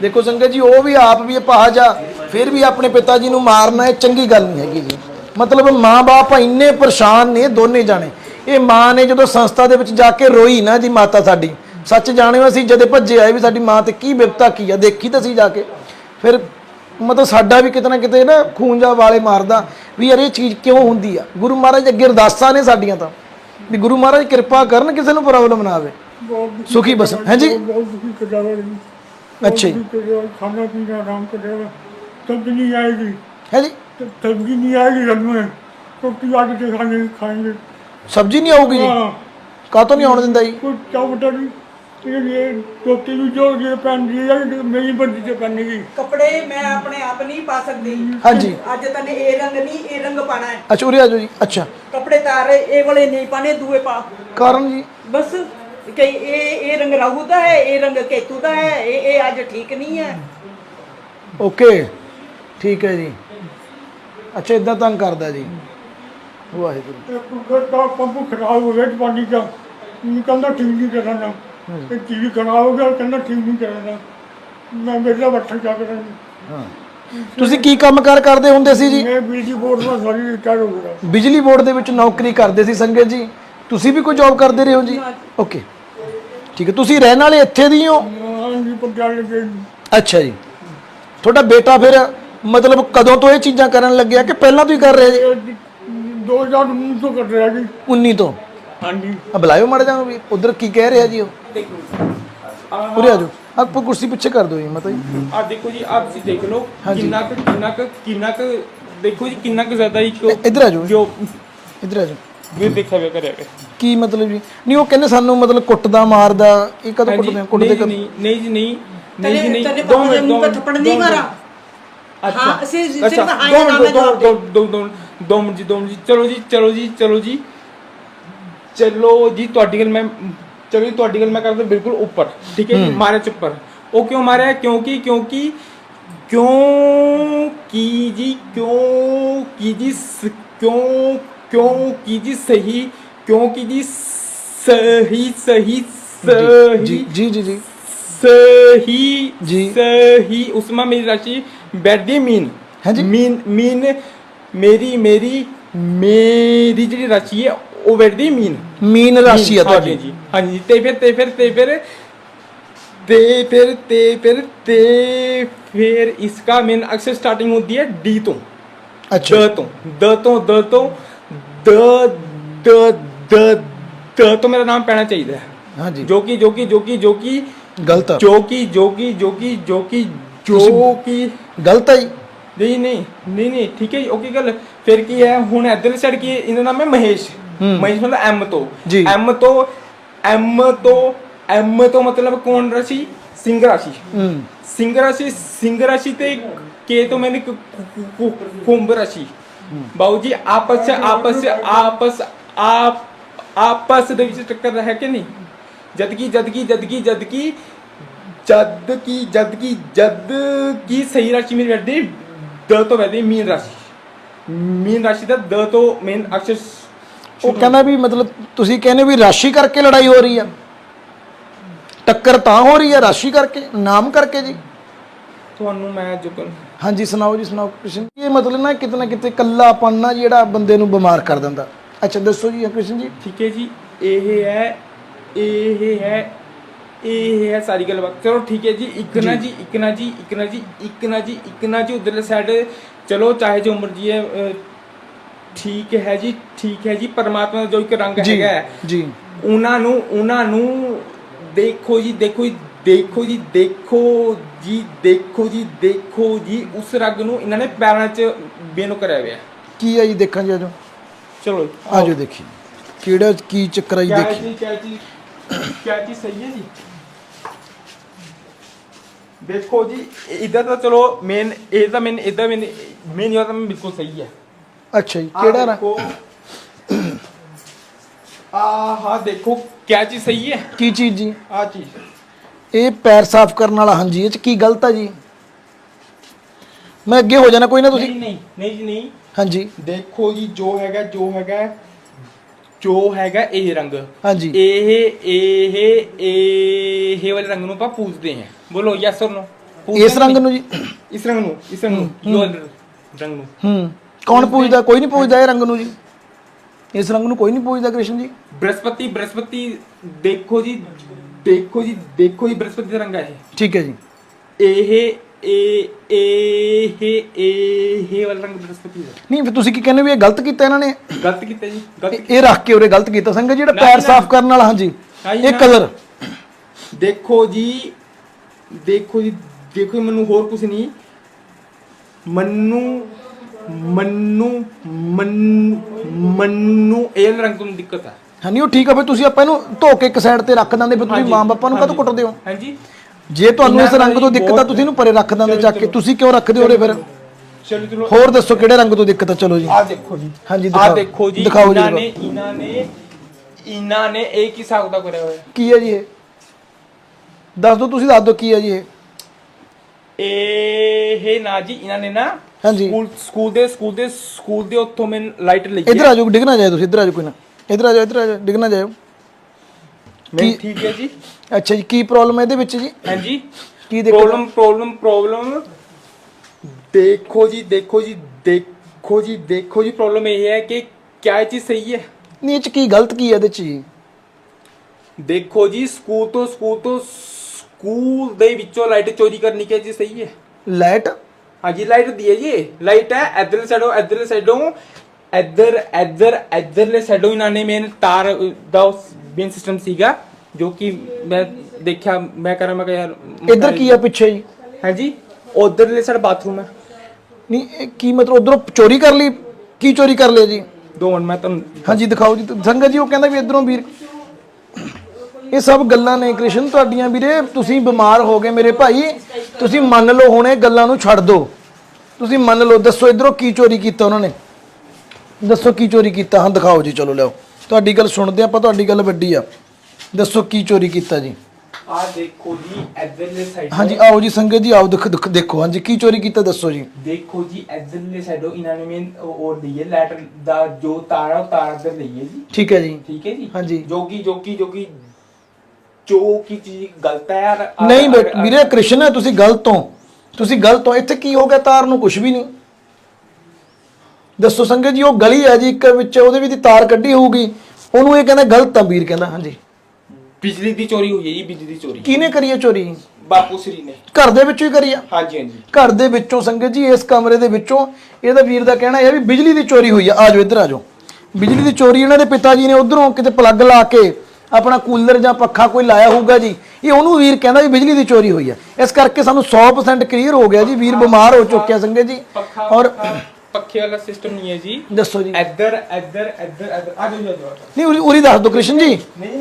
ਦੇਖੋ ਸੰਗਤ ਜੀ ਉਹ ਵੀ ਆਪ ਵੀ ਅਪਾਹਜ ਆ ਫਿਰ ਵੀ ਆਪਣੇ ਪਿਤਾ ਜੀ ਨੂੰ ਮਾਰਨਾ ਇਹ ਚੰਗੀ ਗੱਲ ਨਹੀਂ ਹੈਗੀ ਜੀ। ਮਤਲਬ ਮਾਂ-ਬਾਪ ਇੰਨੇ ਪਰੇਸ਼ਾਨ ਨੇ ਦੋਨੇ ਜਾਣੇ। ਇਹ ਮਾਂ ਨੇ ਜਦੋਂ ਸੰਸਥਾ ਦੇ ਵਿੱਚ ਜਾ ਕੇ ਰੋਈ ਨਾ ਜੀ ਮਾਤਾ ਸਾਡੀ ਸੱਚ ਜਾਣਿਓ ਅਸੀਂ ਜਦੇ ਭੱਜੇ ਆਏ ਵੀ ਸਾਡੀ ਮਾਂ ਤੇ ਕੀ ਬਿਪਤਾ ਕੀ ਆ ਦੇਖੀ ਤਾਂ ਸੀ ਜਾ ਕੇ। ਫਿਰ ਮਤਲਬ ਸਾਡਾ ਵੀ ਕਿਤੇ ਕਿਤੇ ਨਾ ਖੂਨ ਜਾ ਵਾਲੇ ਮਾਰਦਾ ਵੀ ਯਾਰ ਇਹ ਚੀਜ਼ ਕਿਉਂ ਹੁੰਦੀ ਆ? ਗੁਰੂ ਮਹਾਰਾਜ ਅੱਗੇ ਅਰਦਾਸਾਂ ਨੇ ਸਾਡੀਆਂ ਤਾਂ। ਵੀ ਗੁਰੂ ਮਹਾਰਾਜ ਕਿਰਪਾ ਕਰਨ ਕਿਸੇ ਨੂੰ ਪ੍ਰੋਬਲਮ ਨਾ ਆਵੇ। ਸੁਖੀ ਬਸ ਹਾਂਜੀ? ਅੱਛਾ ਖਾਣਾ ਪੀਣਾ ਆਰਾਮ ਕਰੇ ਤਬ ਨਹੀਂ ਆਏਗੀ। ਹਾਂਜੀ? ਤਬ ਨਹੀਂ ਆਏਗੀ ਰਲ ਮੈਂ ਰੋਟੀ ਆ ਕੇ ਖਾਣੇ ਖਾਣਗੇ ਸਬਜ਼ੀ ਨਹੀਂ ਆਉਗੀ ਜੀ? ਕਾਹ ਨਹੀਂ ਆਉਣ ਦਿੰਦਾ ਜੀ? ਕੋਈ ਚਾਹ ਨਹੀਂ ਇਹ ਟੋਟੀ ਨੂੰ ਜੋ ਜੇ ਪੈਂਦੀ ਹੈ ਮੇਰੀ ਬੰਦੀ ਤੇ ਪੈਣੀ ਗਈ ਕੱਪੜੇ ਮੈਂ ਆਪਣੇ ਆਪ ਨਹੀਂ ਪਾ ਸਕਦੀ। ਹਾਂਜੀ। ਅੱਜ ਤਨੇ ਇਹ ਰੰਗ ਨਹੀਂ ਇਹ ਰੰਗ ਪਾਣਾ ਹੈ। ਅੱਛਾ ਉਰੇ ਜੀ। ਅੱਛਾ। ਕੱਪੜੇ ਤਾਰੇ ਇਹ ਵਾਲੇ ਨਹੀਂ ਪਾਣੇ ਦੂਏ ਪਾ। ਕਾਰਨ ਜੀ? ਬਸ ਕਿ ਇਹ ਇਹ ਰੰਗ ਰਾਹੂ ਦਾ ਹੈ ਇਹ ਰੰਗ ਕੇਤੂ ਦਾ ਹੈ ਇਹ ਇਹ ਅੱਜ ਠੀਕ ਨਹੀਂ ਹੈ। ਓਕੇ। ਠੀਕ ਹੈ ਜੀ। ਅੱਛਾ ਇਦਾਂ ਤੰਗ ਕਰਦਾ ਜੀ। ਵਾਹਿਗੁਰੂ। ਤੇ ਕੁਗਰ ਦਾ ਪੰਪ ਖਰਾਬ ਹੋ ਗਿਆ ਪਾਣੀ ਦਾ ਨਿਕਲਦਾ ਠੀਕ ਨਹੀਂ ਕਰਨਾ ਤੇ ਟੀਵੀ ਖਰਾਬ ਹੋ ਗਿਆ ਕਹਿੰਦਾ ਠੀਕ ਨਹੀਂ ਕਰਨਾ। ਮੈਂ ਮੇਰਾ ਬੱਠਾ ਚੱਕ ਰਿਹਾ ਹਾਂ। ਤੁਸੀਂ ਕੀ ਕੰਮ ਕਾਰ ਕਰਦੇ ਹੁੰਦੇ ਸੀ ਜੀ? ਮੈਂ ਬਿਜਲੀ ਬੋਰਡ ਦਾ ਸਾਰੀ ਰਿਟਾਇਰ ਹੋ ਗਿਆ। ਬਿਜਲੀ ਬੋਰਡ ਦੇ ਵਿੱਚ ਨੌਕਰੀ ਕਰਦੇ ਸੀ ਸੰਗਤ ਜੀ। ਤੁਸੀਂ ਵੀ ਕੋਈ ਜੌਬ ਕਰਦੇ ਰਹੇ ਹੋ ਜੀ? ਓਕੇ। ਠੀਕ ਹੈ ਤੁਸੀਂ ਰਹਿਣ ਵਾਲੇ ਇੱਥੇ ਦੀ ਹੋ? ਹਾਂਜੀ ਪਟਿਆਲੇ ਦੇ ਅੱਛਾ ਜੀ। ਤੁਹਾਡਾ ਬੇਟਾ ਫਿਰ ਮਤਲਬ ਕਦੋਂ ਤੋਂ ਇਹ ਚੀਜ਼ਾਂ ਕਰਨ ਲੱਗਿਆ ਕਿ ਪਹਿਲਾਂ ਤੋਂ ਹੀ ਕਰ ਰਹੇ ਜੀ? 2019 ਤੋਂ ਕਰ ਰਿਹਾ ਜੀ। 19 ਤੋਂ। ਹਾਂਜੀ। ਆ ਬੁਲਾਇਓ ਮੜ ਜਾ ਵੀ ਉਧਰ ਕੀ ਕਹਿ ਰਿਹਾ ਜੀ ਉਹ? ਦੇਖੋ ਆ ਜਾਓ। ਆਪ ਕੁਰਸੀ ਪਿੱਛੇ ਕਰ ਦਿਓ ਜੀ ਮਤਾ ਜੀ। ਆ ਦੇਖੋ ਜੀ ਆਪ ਤੁਸੀਂ ਦੇਖ ਲਓ ਕਿੰਨਾ ਕੁ ਕਿੰਨਾ ਕੁ ਕਿੰਨਾ ਕੁ ਦੇਖੋ ਜੀ ਕਿੰਨਾ ਕੁ ਜ਼ਿਆਦਾ ਹੀ ਕਿਉਂ ਇੱਧਰ ਆ ਜਾਓ ਜੋ। ਆ ਜਾਓ। ਵੀ ਦੇਖਿਆ ਵੇ ਕਰਿਆ ਕੀ ਮਤਲਬ ਜੀ? ਨਹੀਂ ਉਹ ਕਹਿੰਦੇ ਸਾਨੂੰ ਮਤਲਬ ਕੁੱਟਦਾ ਮਾਰਦਾ ਇਹ ਕਦੋਂ ਕੁੱਟਦੇ ਕੁੱਟਦੇ ਨਹੀਂ ਨਹੀਂ। ਜੀ ਨਹੀਂ। ਨਹੀਂ ਜੀ ਨਹੀਂ। ਦੋ ਮਿੰਟ ਦੋ ਮਿੰਟ ਥੱਪੜ ਨਹੀਂ ਮਾਰਾ ਹਾਂ ਅਸੀਂ ਸਿਰਫ ਆਇਆ ਦੋ ਦੋ ਦੋ ਮਿੰਟ ਜੀ ਦੋ ਮਿੰਟ ਜੀ ਚਲੋ ਜੀ ਚਲੋ ਜੀ ਚਲੋ ਜੀ। ਚਲੋ ਜੀ ਤੁਹਾਡੀ ਗੱਲ ਮੈਂ ਚਲੋ ਜੀ ਤੁਹਾਡੀ ਗੱਲ ਮੈਂ ਕਰਦਾ ਬਿਲਕੁਲ ਉੱਪਰ ਠੀਕ ਹੈ ਜੀ ਮਾਰਿਆ ਚੁੱਪਰ ਉਹ ਕਿਉਂ ਮਾਰਿਆ? ਕਿਉਂਕਿ ਕਿਉਂਕਿ ਕਿਉਂ ਕੀ ਜੀ ਕਿਉਂ ਕੀ ਜੀ ਕਿਉਂ ਕਿਉਂ ਕੀ ਜੀ ਸਹੀ ਕਿਉਂ ਕੀ ਜੀ ਸਹੀ ਸਹੀ ਸਹੀ ਜੀ ਜੀ ਜੀ ਸਹੀ ਜੀ। ਸਹੀ ਉਸਮਾ ਮੇਰੀ ਰਾਸ਼ੀ ਬੈਡੀ ਮੀਨ। ਹਾਂਜੀ। ਮੀਨ ਮੀਨ ਮੇਰੀ ਮੇਰੀ ਮੇਰੀ ਜਿਹੜੀ ਰਾਸ਼ੀ ਹੈ ਉਹ ਬੈਠਦੀ ਮੀਨ। ਮੀਨ ਰਾਸ਼ੀ ਆ ਤੁਹਾਡੀ। ਜੀ ਹਾਂਜੀ। ਤੇ ਫਿਰ ਤੇ ਫਿਰ ਤੇ ਫਿਰ ਤੇ ਫਿਰ ਤੇ ਫਿਰ ਤੇ ਫਿਰ ਇਸਕਾ ਮੇਨ ਅਕਸਰ ਸਟਾਰਟਿੰਗ ਹੁੰਦੀ ਹੈ ਡੀ ਤੋਂ। ਅੱਛਾ। ਦ ਤੋਂ। ਦ ਤੋਂ ਦ ਤੋਂ ਦ ਦ ਦ ਦ ਤੋਂ ਮੇਰਾ ਨਾਮ ਪੈਣਾ ਚਾਹੀਦਾ ਹੈ। ਹਾਂਜੀ। ਜੋ ਕਿ ਜੋ ਕਿ ਜੋ ਕਿ ਜੋ ਕਿ ਗਲਤ ਆ। ਜੋ ਕਿ ਜੋ ਕਿ ਜੋ ਕਿ ਜੋ ਕਿ ਜੋ ਕਿ। ਗਲਤ ਹੈ ਨਹੀਂ ਨਹੀਂ ਨਹੀਂ ਨਹੀਂ ਠੀਕ ਹੈ ਓਕੇ ਗੱਲ। ਫਿਰ ਕੀ ਹੈ? ਹੁਣ ਇਧਰ ਸਾਈਡ ਕੀ ਇਹਦਾ ਨਾਮ ਹੈ ਮਹੇਸ਼। ਹੂੰ। ਮਹੇਸ਼ ਮਤਲਬ ਐਮ ਤੋਂ। ਜੀ। ਐਮ ਤੋਂ ਐਮ ਤੋਂ ਐਮ ਤੋਂ ਮਤਲਬ ਕੌਣ ਰਾਸ਼ੀ? ਸਿੰਘ ਰਾਸ਼ੀ। ਹੂੰ। ਸਿੰਘ ਰਾਸ਼ੀ ਸਿੰਘ ਰਾਸ਼ੀ ਤੇ ਕੇ ਤੋਂ ਮੈंने ਕੁ- ਕੁ- ਕੁ- ਕੁੰਭ ਰਾਸ਼ੀ। ਬਾਊ ਜੀ ਆਪਸ ਚ ਆਪਸ ਚ ਆਪਸ ਆਪ ਆਪਸ ਦੇ ਵਿੱਚ ਟੱਕਰ ਹੈ ਕਿ ਨਹੀਂ? ਜਦ ਕੀ ਜਦ ਕੀ ਜਦ ਕੀ ਜਦ ਕੀ ਜਦ ਕੀ ਜਦ ਕੀ ਜਦ ਕੀ ਸਹੀ ਰਾਸ਼ੀ ਮੇਰੀ ਵਰਦੀ ਦ ਤੋਂ ਵਰਦੀ ਮੀਨ ਰਾਸ਼ੀ। ਮੀਨ ਰਾਸ਼ੀ ਦਾ ਦ ਤੋਂ ਮੇਨ ਅਕਸ਼ਰ ਉਹ ਕਹਿੰਦਾ ਵੀ ਮਤਲਬ ਤੁਸੀਂ ਕਹਿੰਦੇ ਵੀ ਰਾਸ਼ੀ ਕਰਕੇ ਲੜਾਈ ਹੋ ਰਹੀ ਆ। ਟੱਕਰ ਤਾਂ ਹੋ ਰਹੀ ਆ ਰਾਸ਼ੀ ਕਰਕੇ ਨਾਮ ਕਰਕੇ ਜੀ। ਤੁਹਾਨੂੰ ਮੈਂ ਜੋ ਕਰ ਹਾਂਜੀ ਸੁਣਾਓ ਜੀ ਸੁਣਾਓ ਕ੍ਰਿਸ਼ਨ ਜੀ। ਇਹ ਮਤਲਬ ਨਾ ਕਿਤੇ ਨਾ ਕਿਤੇ ਕੱਲਾਪਨ ਨਾ ਜਿਹੜਾ ਬੰਦੇ ਨੂੰ ਬਿਮਾਰ ਕਰ ਦਿੰਦਾ। ਅੱਛਾ ਦੱਸੋ ਜੀ ਕ੍ਰਿਸ਼ਨ ਜੀ। ਠੀਕ ਹੈ ਜੀ ਇਹ ਹੈ ਇਹ ਹੈ ਇਹ ਹੈ ਸਾਰੀ ਗੱਲਬਾਤ ਚਲੋ ਠੀਕ ਹੈ ਜੀ ਇੱਕ ਨਾ ਜੀ। ਇੱਕ ਨਾ ਜੀ ਇੱਕ ਨਾ ਜੀ ਇੱਕ ਨਾ ਜੀ ਇੱਕ ਨਾ ਜੀ ਉਧਰਲੇ ਸਾਈਡ ਚਲੋ ਚਾਹੇ ਜੋ ਮਰਜ਼ੀ ਹੈ ਠੀਕ ਹੈ ਜੀ ਠੀਕ ਹੈ ਜੀ ਪਰਮਾਤਮਾ ਦਾ ਜੋ ਇੱਕ ਰੰਗ ਹੈਗਾ ਜੀ। ਉਹਨਾਂ ਨੂੰ ਉਹਨਾਂ ਨੂੰ ਦੇਖੋ ਜੀ ਦੇਖੋ ਜੀ ਦੇਖੋ ਜੀ ਦੇਖੋ ਜੀ ਦੇਖੋ ਜੀ ਦੇਖੋ ਜੀ ਉਸ ਰੰਗ ਨੂੰ ਇਹਨਾਂ ਨੇ ਪੈਰਾਂ 'ਚ ਬੇਨੋ ਕਰਿਆ ਹੋਇਆ। ਕੀ ਆ ਜੀ ਦੇਖਾਂ ਜੀ ਚਲੋ ਜੀ, ਆਓ। ਦੇਖੀ। ਕਿਹੜਾ ਕੀ ਚੱਕਰ ਆ ਜੀ ਕਿਆ ਦੇਖੀ। ਜੀ ਕਿਆ ਜੀ ਕਿਆ ਸਹੀ ਹੈ ਜੀ? ਦੇਖੋ ਜੀ ਇਹਦਾ ਤਾਂ ਚਲੋ ਮੇਨ ਇਹਦਾ ਮੇਨ ਇਹਦਾ ਮੇਨ ਮੇਨ ਯਾਦ ਤਾਂ ਬਿਲਕੁਲ ਸਹੀ ਹੈ। ਅੱਛਾ ਜੀ ਕਿਹੜਾ ਰੰਗ? ਆਹ ਹਾਂ ਦੇਖੋ ਕਿਆ ਚੀਜ਼ ਸਹੀ ਹੈ? ਕੀ ਚੀਜ਼ ਜੀ? ਆ ਚੀਜ਼। ਇਹ ਪੈਰ ਸਾਫ਼ ਕਰਨ ਵਾਲਾ ਹਾਂਜੀ ਇਹ ਚ ਕੀ ਗਲਤ ਆ ਜੀ? ਮੈਂ ਅੱਗੇ ਹੋ ਜਾਣਾ ਕੋਈ ਨਾ ਤੁਸੀਂ? ਨਹੀਂ ਨਹੀਂ ਨਹੀਂ ਜੀ ਨਹੀਂ। ਹਾਂਜੀ। ਦੇਖੋ ਜੀ ਜੋ ਹੈਗਾ ਜੋ ਹੈਗਾ ਜੋ ਹੈਗਾ ਇਹ ਰੰਗ। ਹਾਂਜੀ। ਇਹ ਇਹ ਇਹ ਵਾਲੇ ਰੰਗ ਨੂੰ ਆਪਾਂ ਪੂਜਦੇ ਹਾਂ। ਬੋਲੋ ਯੈਸ অর ਨੋ ਇਸ ਰੰਗ ਨੂੰ ਜੀ? ਇਸ ਰੰਗ ਨੂੰ ਇਸ ਰੰਗ ਨੂੰ। ਜੋ ਰੰਗ ਨੂੰ। ਹੂੰ। ਕੌਣ ਪੂਜਦਾ? ਕੋਈ ਨਹੀਂ ਪੂਜਦਾ ਇਹ ਰੰਗ ਨੂੰ ਜੀ। ਇਸ ਰੰਗ ਨੂੰ ਕੋਈ ਨਹੀਂ ਪੂਜਦਾ ਕ੍ਰਿਸ਼ਨ ਜੀ। ਬ੍ਰਹਸਪਤੀ ਬ੍ਰਹਸਪਤੀ ਦੇਖੋ ਜੀ ਦੇਖੋ ਜੀ ਦੇਖੋ ਜੀ ਬ੍ਰਹਸਪਤੀ ਦਾ ਰੰਗ ਹੈ ਠੀਕ ਹੈ ਜੀ। ਇਹ ਇਹ ਇਹ ਇਹ ਇਹ ਵਾਲਾ ਰੰਗ ਬ੍ਰਹਸਪਤੀ ਦਾ। ਨਹੀਂ ਫਿਰ ਤੁਸੀਂ ਕੀ ਕਹਿੰਦੇ ਵੀ ਇਹ ਗਲਤ ਕੀਤਾ ਇਹਨਾਂ ਨੇ? ਗਲਤ ਕੀਤਾ ਜੀ ਗਲਤ ਇਹ- ਰੱਖ ਕੇ ਉਰੇ ਗਲਤ ਕੀਤਾ ਸੰਗਤ ਜਿਹੜਾ ਪੈਰ। ਸਾਫ਼ ਕਰਨ ਵਾਲਾ ਹਾਂਜੀ। ਇਹ। ਕਲਰ। ਦੇਖੋ ਜੀ ਦੇਖੋ ਜੀ ਦੇਖੋ ਜੀ, ਮੈਨੂੰ ਹੋਰ ਕੁਝ ਨਹੀਂ। ਮੰਨੂ ਮੰਨੂ ਮੰਨੂ ਮੰਨੂ ਇਹ ਰੰਗ ਤੋਂ ਦਿੱਕਤ ਹੈ ਹਾਂਜੀ ਉਹ ਠੀਕ ਆ ਫਿਰ ਤੁਸੀਂ ਆਪਾਂ ਇਹਨੂੰ ਧੋ ਕੇ ਇੱਕ ਸਾਈਡ ਤੇ ਰੱਖ ਦਿੰਦੇ ਫਿਰ ਤੁਸੀਂ ਮਾਂ ਬਾਪਾਂ ਨੂੰ ਕਦੋਂ ਹਾਂਜੀ। ਕੁੱਟਦੇ ਹੋ? ਹਾਂਜੀ। ਜੇ ਤੁਹਾਨੂੰ ਇਸ ਰੰਗ ਤੋਂ ਦਾ ਦਿੱਕਤ ਆ ਤੁਸੀਂ ਇਹਨੂੰ ਪਰੇ ਰੱਖ ਦਿੰਦੇ ਚੱਕ ਕੇ। ਤੁਸੀਂ ਕਿਉਂ ਰੱਖਦੇ ਹੋ ਉਰੇ ਫਿਰ? ਚਲੋ ਚਲੋ। ਹੋਰ ਦੱਸੋ ਕਿਹੜੇ ਰੰਗ ਤੋਂ ਦਿੱਕਤ ਆ? ਚਲੋ ਜੀ। ਆ ਦੇਖੋ ਜੀ। ਹਾਂਜੀ, ਆ ਦਿਖਾਓ। ਦੇਖੋ ਜੀ ਦਿਖਾਓ ਜੀ, ਇਹਨਾਂ ਨੇ ਇਹਨਾਂ ਨੇ ਇਹਨਾਂ ਨੇ ਇਹ ਕੀ ਹਿਸਾਬ ਦਾ ਕਰਿਆ ਹੋਇਆ? ਕੀ ਹੈ ਜੀ ਇਹ? ਦੱਸ ਦਿਓ ਤੁਸੀਂ ਦੱਸ ਦਿਓ ਕੀ ਹੈ ਜੀ ਇਹ ਇਹ ਨਾ ਜੀ ਇਹਨਾਂ ਨੇ ਨਾ ਹਾਂਜੀ। ਸਕੂਲ ਸਕੂਲ ਦੇ ਸਕੂਲ ਦੇ ਸਕੂਲ ਦੇ ਉੱਥੋਂ ਮੈਂ ਲਾਈਟ ਲਈ ਇੱਧਰ ਆ ਜਾਓ ਡਿੱਗ ਨਾ ਜਾਏ ਤੁਸੀਂ ਇੱਧਰ ਆ ਜਾਓ ਕੋਈ ਨਾ। ਇੱਧਰ ਆ ਜਾਓ ਇੱਧਰ ਆ ਜਾਓ ਡਿੱਗ ਨਾ ਕੀ- ਠੀਕ ਹੈ ਜੀ। ਅੱਛਾ ਜੀ ਕੀ ਪ੍ਰੋਬਲਮ ਹੈ ਇਹਦੇ ਵਿੱਚ ਜੀ? ਹਾਂਜੀ। ਕੀ ਦੇਖੋ ਪ੍ਰੋਬਲਮ ਪ੍ਰੋਬਲਮ ਪ੍ਰੋਬਲਮ ਦੇਖੋ ਜੀ ਦੇਖੋ ਜੀ ਦੇਖੋ ਜੀ ਦੇਖੋ ਜੀ ਪ੍ਰੋਬਲਮ ਇਹ ਹੈ ਕਿ ਕਿਆ ਇਹ ਚੀਜ਼ ਸਹੀ ਹੈ? ਨਹੀਂ ਇਹ ਚ ਕੀ ਗਲਤ ਕੀ ਹੈ ਇਹਦੇ ਚ ਜੀ? ਦੇਖੋ ਜੀ ਸਕੂਲ ਤੋਂ ਸਕੂਲ ਤੋਂ ਸਕੂਲ ਦੇ ਵਿੱਚੋਂ ਲਾਈਟ ਚੋਰੀ ਕਰਨੀ ਕਿਆ ਚੀਜ਼ ਸਹੀ ਹੈ? ਲਾਈਟ ਹਾਂਜੀ ਲਾਈਟ ਦੀ ਹੈ ਜੀ। ਲਾਈਟ ਹੈ ਇਧਰਲੇ ਸਾਈਡੋਂ ਇਧਰਲੇ ਸਾਈਡੋਂ ਇੱਧਰ ਇੱਧਰ ਇੱਧਰਲੇ ਸਾਈਡੋਂ ਇਹਨਾਂ ਨੇ ਮੇਨ ਤਾਰ ਦਾ ਮੇਨ ਸਿਸਟਮ ਸੀਗਾ ਜੋ ਕਿ ਮੈਂ ਦੇਖਿਆ ਮੈਂ ਕਰਾਂ ਮੈਂ ਕਿਹਾ ਯਾਰ ਇੱਧਰ ਕੀ ਆ ਪਿੱਛੇ ਜੀ? ਹਾਂਜੀ ਉਧਰਲੇ ਸਾਈਡ ਬਾਥਰੂਮ ਹੈ। ਨਹੀਂ ਇਹ ਕੀ ਮਤਲਬ ਉਧਰੋਂ ਚੋਰੀ ਕਰ ਲਈ? ਕੀ ਚੋਰੀ ਕਰ ਲਿਆ ਜੀ? ਦੋ ਮਿੰਟ ਮੈਂ ਤੁਹਾਨੂੰ ਹਾਂਜੀ ਦਿਖਾਓ ਜੀ। ਸੰਗਤ ਜੀ ਉਹ ਕਹਿੰਦਾ ਵੀ ਇਧਰੋਂ ਵੀਰ ਇਹ ਸਭ ਗੱਲਾਂ ਨੇ ਕ੍ਰਿਸ਼ਨ ਤੁਹਾਡੀਆਂ ਵੀਰੇ। ਤੁਸੀਂ ਬਿਮਾਰ ਹੋ ਗਏ ਮੇਰੇ ਭਾਈ। ਤੁਸੀਂ ਮੰਨ ਲਓ ਹੁਣ ਇਹ ਗੱਲਾਂ ਨੂੰ ਛੱਡ ਦਿਓ ਤੁਸੀਂ ਮੰਨ ਲਓ ਦੱਸੋ ਇਧਰੋਂ ਕੀ ਚੋਰੀ ਕੀਤਾ ਉਹਨਾਂ ਨੇ? ਦੱਸੋ ਕੀ ਚੋਰੀ ਕੀਤਾ? ਹਾਂ ਦਿਖਾਓ ਜੀ ਚਲੋ ਲਿਆਓ। ਤੁਹਾਡੀ ਗੱਲ ਸੁਣਦੇ ਆਪਾਂ ਤੁਹਾਡੀ ਗੱਲ ਵੱਡੀ ਆ। ਦੱਸੋ ਕੀ ਚੋਰੀ ਕੀਤਾ ਜੀ? ਆ ਦੇਖੋ ਜੀ ਇਧਰਲੇ ਸਾਈਡ ਹਾਂਜੀ ਆਓ ਜੀ ਸੰਗਤ ਜੀ ਆਓ ਦੇਖ ਹਾਂਜੀ ਕੀ ਚੋਰੀ ਕੀਤਾ ਦੱਸੋ ਜੀ? ਦੇਖੋ ਜੀ ਇਧਰਲੇ ਸਾਈਡੋਂ ਇਹਨਾਂ ਨੇ ਮੇਨ ਉਹ ਲਈਏ ਲੈਟ ਦਾ ਜੋ ਤਾਰ ਆ ਉਹ ਤਾਰ ਇੱਧਰ ਲਈਏ ਜੀ। ਠੀਕ ਹੈ ਜੀ। ਠੀਕ ਹੈ ਜੀ? ਹਾਂਜੀ। ਜੋ ਕਿ ਜੋ ਕਿ ਜੋ ਕਿ ਚੀਜ਼ ਗਲਤ ਹੈ ਯਾਰ ਆ- ਨਹੀਂ ਆ- ਵੀਰੇ ਕ੍ਰਿਸ਼ਨ ਹੈ ਤੁਸੀਂ ਗਲਤ ਹੋ। ਤੁਸੀਂ ਗਲਤ ਹੋ। ਇੱਥੇ ਕੀ ਹੋ ਗਿਆ? ਤਾਰ ਨੂੰ ਕੁਝ ਵੀ ਨਹੀਂ। ਦੱਸੋ ਸੰਗਤ ਜੀ ਉਹ ਗਲੀ ਹੈ ਜੀ ਇੱਕ ਵਿੱਚ ਉਹਦੇ ਵਿੱਚ ਦੀ ਤਾਰ ਕੱਢੀ ਹੋਊਗੀ। ਉਹਨੂੰ ਇਹ ਕਹਿੰਦਾ ਗਲਤ ਆ ਵੀਰ ਕਹਿੰਦਾ ਹਾਂਜੀ। ਬਿਜਲੀ ਦੀ ਚੋਰੀ ਹੋਈ ਹੈ ਜੀ ਬਿਜਲੀ ਦੀ ਚੋਰੀ। ਕਿਹਨੇ ਕਰੀ ਹੈ ਚੋਰੀ? ਬਾਪੂ ਸ੍ਰੀ ਨੇ। ਘਰ ਦੇ ਵਿੱਚੋਂ ਹੀ ਕਰੀ ਆ? ਹਾਂਜੀ ਹਾਂਜੀ। ਘਰ ਦੇ ਵਿੱਚੋਂ ਸੰਗਤ ਜੀ ਇਸ ਕਮਰੇ ਦੇ ਵਿੱਚੋਂ। ਇਹਦਾ ਵੀਰ ਦਾ ਕਹਿਣਾ ਇਹ ਹੈ ਵੀ ਬਿਜਲੀ ਦੀ ਚੋਰੀ ਹੋਈ ਆ। ਆ ਜਾਓ ਇੱਧਰ ਆ ਜਾਓ। ਬਿਜਲੀ ਦੀ ਚੋਰੀ ਇਹਨਾਂ ਦੇ ਪਿਤਾ ਜੀ ਨੇ ਉਧਰੋਂ ਕਿਤੇ ਪਲੱਗ ਲਾ ਕੇ ਆਪਣਾ ਕੂਲਰ ਜਾਂ ਪੱਖਾ ਕੋਈ ਲਾਇਆ ਹੋਊਗਾ ਜੀ ਇਹ ਉਹਨੂੰ ਵੀਰ ਕਹਿੰਦਾ ਵੀ ਬਿਜਲੀ ਦੀ ਚੋਰੀ ਹੋਈ ਆ। ਇਸ ਕਰਕੇ ਸਾਨੂੰ 100% ਕਲੀਅਰ ਹੋ ਗਿਆ ਜੀ ਵੀਰ ਬਿਮਾਰ ਹੋ ਚੁੱਕਿਆ ਸੰਗਤ ਜੀ। ਪੱਖਾ ਔਰ ਪੱਖਾ- ਵਾਲਾ ਸਿਸਟਮ ਨਹੀਂ ਹੈ ਜੀ। ਦੱਸੋ ਜੀ। ਇੱਧਰ ਇੱਧਰ ਇੱਧਰ ਇੱਧਰ। ਆ ਜਾਓ ਜਾਓ ਨਹੀਂ ਉਰੀ ਉਰੀ ਦੱਸ ਦਿਓ ਕ੍ਰਿਸ਼ਨ ਜੀ।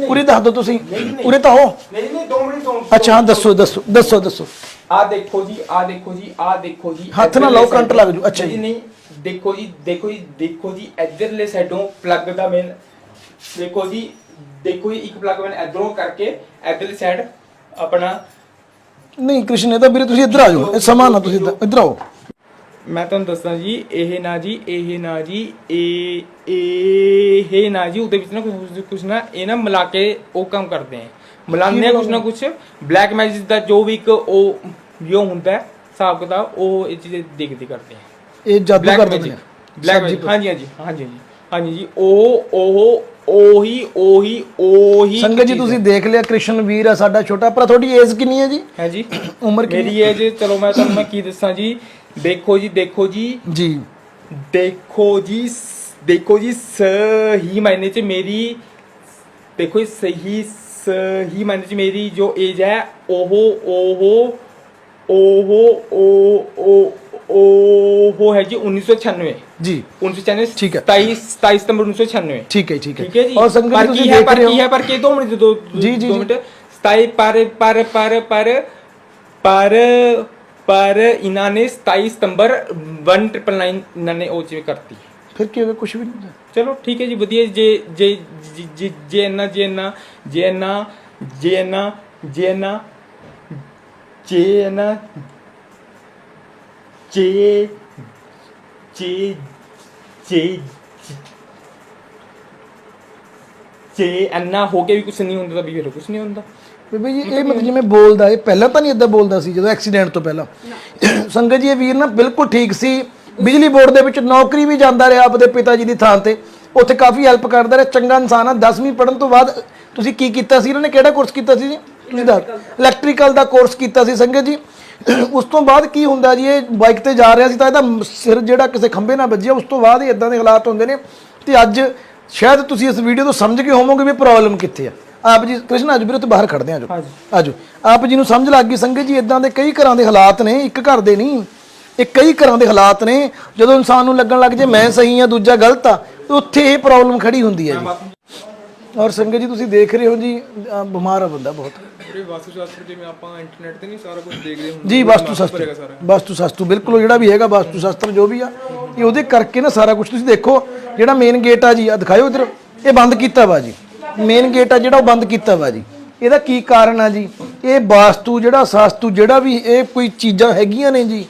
ਉਰੀ ਦੱਸ ਦਿਓ ਤੁਸੀਂ। ਉਰੇ ਤਾਂ ਹੋ। ਨਹੀਂ ਨਹੀਂ 2 ਮਿੰਟ ਦੋ ਅੱਛਾ ਹਾਂ ਦੱਸੋ ਦੱਸੋ ਦੱਸੋ ਦੱਸੋ। ਆ ਦੇਖੋ ਜੀ ਆ ਦੇਖੋ ਜੀ ਆ ਦੇਖੋ ਜੀ ਹੱਥ ਨਾਲ ਇੱਧਰਲੇ ਲਾਓ, ਕਰੰਟ ਲੱਗ ਜੂ। ਅੱਛਾ ਜੀ। ਨਹੀਂ ਦੇਖੋ ਜੀ ਦੇਖੋ ਜੀ ਦੇਖੋ ਜੀ ਇਧਰਲੇ ਸਾਈਡੋਂ ਪਲੱਗ ਦਾ ਮੇਨ ਦੇਖੋ ਜੀ ਦੇਖੋ ਇੱਕ ਪਲੱਗ ਮੈਂ ਇਧਰੋਂ ਕਰਕੇ ਇਧਰਲੀ ਸਾਈਡ ਆਪਣਾ ਨਹੀਂ ਕ੍ਰਿਸ਼ਨ ਇਹ ਤਾਂ ਵੀਰੇ ਤੁਸੀਂ ਇੱਧਰ ਆ ਜਾਓ। ਇਹ ਸਮਾਂ ਨਾ ਤੁਸੀਂ ਇੱਧਰ- ਇੱਧਰ ਆਓ। ਮੈਂ ਤੁਹਾਨੂੰ ਦੱਸਦਾ ਜੀ ਇਹ ਨਾ ਜੀ ਇਹ ਨਾ ਜੀ ਇਹ ਇਹ ਨਾ ਜੀ ਉਹਦੇ ਵਿੱਚ ਨਾ ਕੁਝ ਕੁਝ ਨਾ ਇਹ ਨਾ ਮਿਲਾ ਕੇ ਉਹ ਕੰਮ ਕਰਦੇ ਆ। ਮਿਲਾਉਂਦੇ ਆ ਕੁਝ ਨਾ ਕੁਝ ਬਲੈਕ ਮੈਜਿਕ ਦਾ ਜੋ ਵੀ ਇੱਕ ਉਹ ਜੋ ਹੁੰਦਾ ਹੈ ਹਿਸਾਬ ਕਿਤਾਬ ਉਹ ਇਹ ਚੀਜ਼ਾਂ ਦੇਖਦੇ ਕਰਦੇ ਆ। ਇਹ ਜਾਦੂ ਬਲੈਕ ਕਰ ਦਿੰਦੇ ਮੈਜਿਕ ਨੇ ਬਲੈਕ ਹਾਂਜੀ ਹਾਂਜੀ ਹਾਂਜੀ ਹਾਂਜੀ। ਹਾਂਜੀ ਜੀ ਉਹ ਉਹ ਉਹੀ ਉਹੀ ਉਹੀ ਸੰਗਤ ਜੀ ਤੁਸੀਂ ਦੇਖ ਲਿਆ ਕ੍ਰਿਸ਼ਨ ਵੀਰ ਆ ਸਾਡਾ ਛੋਟਾ ਭਰਾ ਤੁਹਾਡੀ ਏਜ ਕਿੰਨੀ ਹੈ ਜੀ? ਹੈ ਜੀ? ਉਮਰ ਕਿੰਨੀ? ਮੇਰੀ ਏਜ ਚਲੋ ਮੈਂ ਤੁਹਾਨੂੰ ਮੈਂ ਕੀ ਦੱਸਾਂ ਜੀ ਦੇਖੋ ਜੀ ਦੇਖੋ ਜੀ। ਜੀ। ਦੇਖੋ ਜੀ ਦੇਖੋ ਜੀ ਸਹੀ ਮਾਇਨੇ ਚ ਮੇਰੀ ਦੇਖੋ ਜੀ ਸਹੀ ਸਹੀ ਮਾਇਨੇ ਚ ਮੇਰੀ ਜੋ ਏਜ ਹੈ ਉਹ ਉਹ ਉਹ ਉਹ ਉਹ ਉਹ ਹੈ ਜੀ 1996 ਜੀ। 1996 ਠੀਕ ਹੈ। 27 27 ਸਤੰਬਰ 1996 ਠੀਕ ਹੈ ਠੀਕ ਹੈ। ਠੀਕ ਹੈ ਜੀ। ਔਰ ਸੰਗਤ ਤੁਸੀਂ ਕੀ ਹੈ ਦੇਖ ਪਰ ਰਹੇ ਕੀ ਹੋ। ਹੈ ਪਰ ਕੀ ਦੋ ਮਿੰਟ ਦੋ ਜੀ, ਜੀ, ਦੋ ਜੀ। ਮਿੰਟ। 27 ਪਰ ਪਰ ਪਰ ਪਰ ਪਰ ਪਰ ਇਹਨਾਂ ਨੇ 27 ਸਤੰਬਰ 1999 ਇਹਨਾਂ ਨੇ ਉਹ ਜਿਵੇਂ ਕਰਤੀ। ਫਿਰ ਕੀ ਹੋਗਾ ਕੁਝ ਵੀ ਨਹੀਂ। ਚਲੋ ਠੀਕ ਹੈ ਜੀ ਵਧੀਆ ਜੇ। ਜੇ ਜੇ- ਜੇ ਜੇ ਇੰਨਾ ਜੇ ਇੰਨਾ ਜੇ ਇੰਨਾ ਜੇ ਇੰਨਾ ਜੇ ਜੇ ਜੇ ਜੇ। ਇੰਨਾ ਹੋ ਕੇ ਵੀ ਕੁਝ ਨਹੀਂ ਹੁੰਦਾ ਤਾਂ ਵੀ ਫਿਰ ਕੁਝ ਨਹੀਂ ਹੁੰਦਾ। ਬੇਬੇ ਜੀ ਇਹ ਮਤਲਬ ਜਿਵੇਂ ਬੋਲਦਾ ਇਹ ਪਹਿਲਾਂ ਤਾਂ ਨਹੀਂ ਇਦਾਂ ਬੋਲਦਾ ਸੀ ਜਦੋਂ ਐਕਸੀਡੈਂਟ ਤੋਂ ਪਹਿਲਾਂ। ਸੰਗਤ ਜੀ ਇਹ ਵੀਰ ਨਾ ਬਿਲਕੁਲ ਠੀਕ ਸੀ। ਬਿਜਲੀ ਬੋਰਡ ਦੇ ਵਿੱਚ ਨੌਕਰੀ ਵੀ ਜਾਂਦਾ ਰਿਹਾ ਆਪਦੇ ਪਿਤਾ ਜੀ ਦੀ ਥਾਂ ਤੇ। ਉੱਥੇ ਕਾਫੀ ਹੈਲਪ ਕਰਦਾ ਰਿਹਾ ਚੰਗਾ ਇਨਸਾਨ ਆ। 10ਵੀਂ ਪੜ੍ਹਨ ਤੋਂ ਬਾਅਦ ਤੁਸੀਂ ਕੀ ਕੀਤਾ ਸੀ? ਇਹਨਾਂ ਨੇ ਕਿਹੜਾ ਕੋਰਸ ਕੀਤਾ ਸੀ ਜੀ? ਤੁਸੀਂ ਦੱਸ। ਇਲੈਕਟ੍ਰੀਕਲ ਦਾ। ਕੋਰਸ ਕੀਤਾ ਸੀ ਸੰਗਤ ਜੀ। ਉਸ ਤੋਂ ਬਾਅਦ ਕੀ ਹੁੰਦਾ ਜੀ ਇਹ ਬਾਈਕ ਤੇ ਜਾ ਰਿਹਾ ਸੀ ਤਾਂ ਇਹਦਾ ਸਿਰ ਜਿਹੜਾ ਕਿਸੇ ਖੰਭੇ ਨਾਲ ਵੱਜਿਆ ਉਸ ਤੋਂ ਬਾਅਦ ਹੀ ਇਦਾਂ ਦੇ ਹਾਲਾਤ ਹੁੰਦੇ ਨੇ ਤੇ ਅੱਜ ਸ਼ਾਇਦ ਤੁਸੀਂ ਇਸ ਵੀਡੀਓ ਤੋਂ ਸਮਝ ਗਏ ਹੋਵੋਗੇ ਵੀ ਪ੍ਰੋਬਲਮ ਕਿੱਥੇ ਆ। ਆਪ ਜੀ ਕ੍ਰਿਸ਼ਨ ਅੱਜ ਵੀਰੇ ਉੱਥੇ ਬਾਹਰ ਖੜਦੇ ਆ ਜੋ ਆਜੋ। ਆਪ ਜੀ ਨੂੰ ਸਮਝ ਲੱਗ ਗਈ ਸੰਗਤ ਜੀ ਇਦਾਂ ਦੇ ਕਈ ਘਰਾਂ ਦੇ ਹਾਲਾਤ ਨੇ ਇੱਕ ਘਰ ਦੇ ਨਹੀਂ ਇਹ ਕਈ ਘਰਾਂ ਦੇ ਹਾਲਾਤ ਨੇ ਜਦੋਂ ਇਨਸਾਨ ਨੂੰ ਲੱਗਣ ਲੱਗ ਜੇ ਮੈਂ ਸਹੀ ਆ ਦੂਜਾ ਗਲਤ ਆ ਤੇ ਉੱਥੇ ਇਹ ਪ੍ਰੋਬਲਮ ਖੜੀ ਹੁੰਦੀ ਹੈ ਜੀ। ਔਰ ਸੰਗਤ ਜੀ ਤੁਸੀਂ ਦੇਖ ਰਹੇ ਹੋ ਜੀ ਬਿਮਾਰ ਆ ਬੰਦਾ ਬਹੁਤ। ਪੂਰੇ ਵਾਸਤੂ ਸ਼ਾਸਤਰ ਜਿਵੇਂ ਆਪਾਂ ਇੰਟਰਨੈਟ ਤੇ ਨਹੀਂ ਸਾਰਾ ਕੁਝ ਦੇਖਦੇ ਹੁੰਦੇ ਜੀ ਵਾਸਤੂ ਸ਼ਾਸਤਰ ਵਾਸਤੂ ਸ਼ਾਸਤਰ ਬਿਲਕੁਲ ਉਹ ਜਿਹੜਾ ਵੀ ਹੈਗਾ ਵਾਸਤੂ ਸ਼ਾਸਤਰ ਜੋ ਵੀ ਆ ਇਹ ਉਹਦੇ ਕਰਕੇ ਨਾ ਸਾਰਾ ਕੁਝ ਤੁਸੀਂ ਦੇਖੋ ਜਿਹੜਾ ਮੇਨ ਗੇਟ ਆ ਜੀ ਆ ਦਿਖਾਇਓ ਇਧਰ ਇਹ ਬੰਦ ਕੀਤਾ ਵਾ ਜੀ। ਮੇਨ ਗੇਟ ਆ ਜਿਹੜਾ ਉਹ ਬੰਦ ਕੀਤਾ ਵਾ ਜੀ। ਇਹਦਾ ਕੀ ਕਾਰਨ ਆ ਜੀ? ਇਹ ਵਾਸਤੂ ਜਿਹੜਾ ਸ਼ਾਸਤੂ ਜਿਹੜਾ ਵੀ ਇਹ ਕੋਈ ਚੀਜ਼ਾਂ ਹੈਗੀਆਂ ਨੇ ਜੀ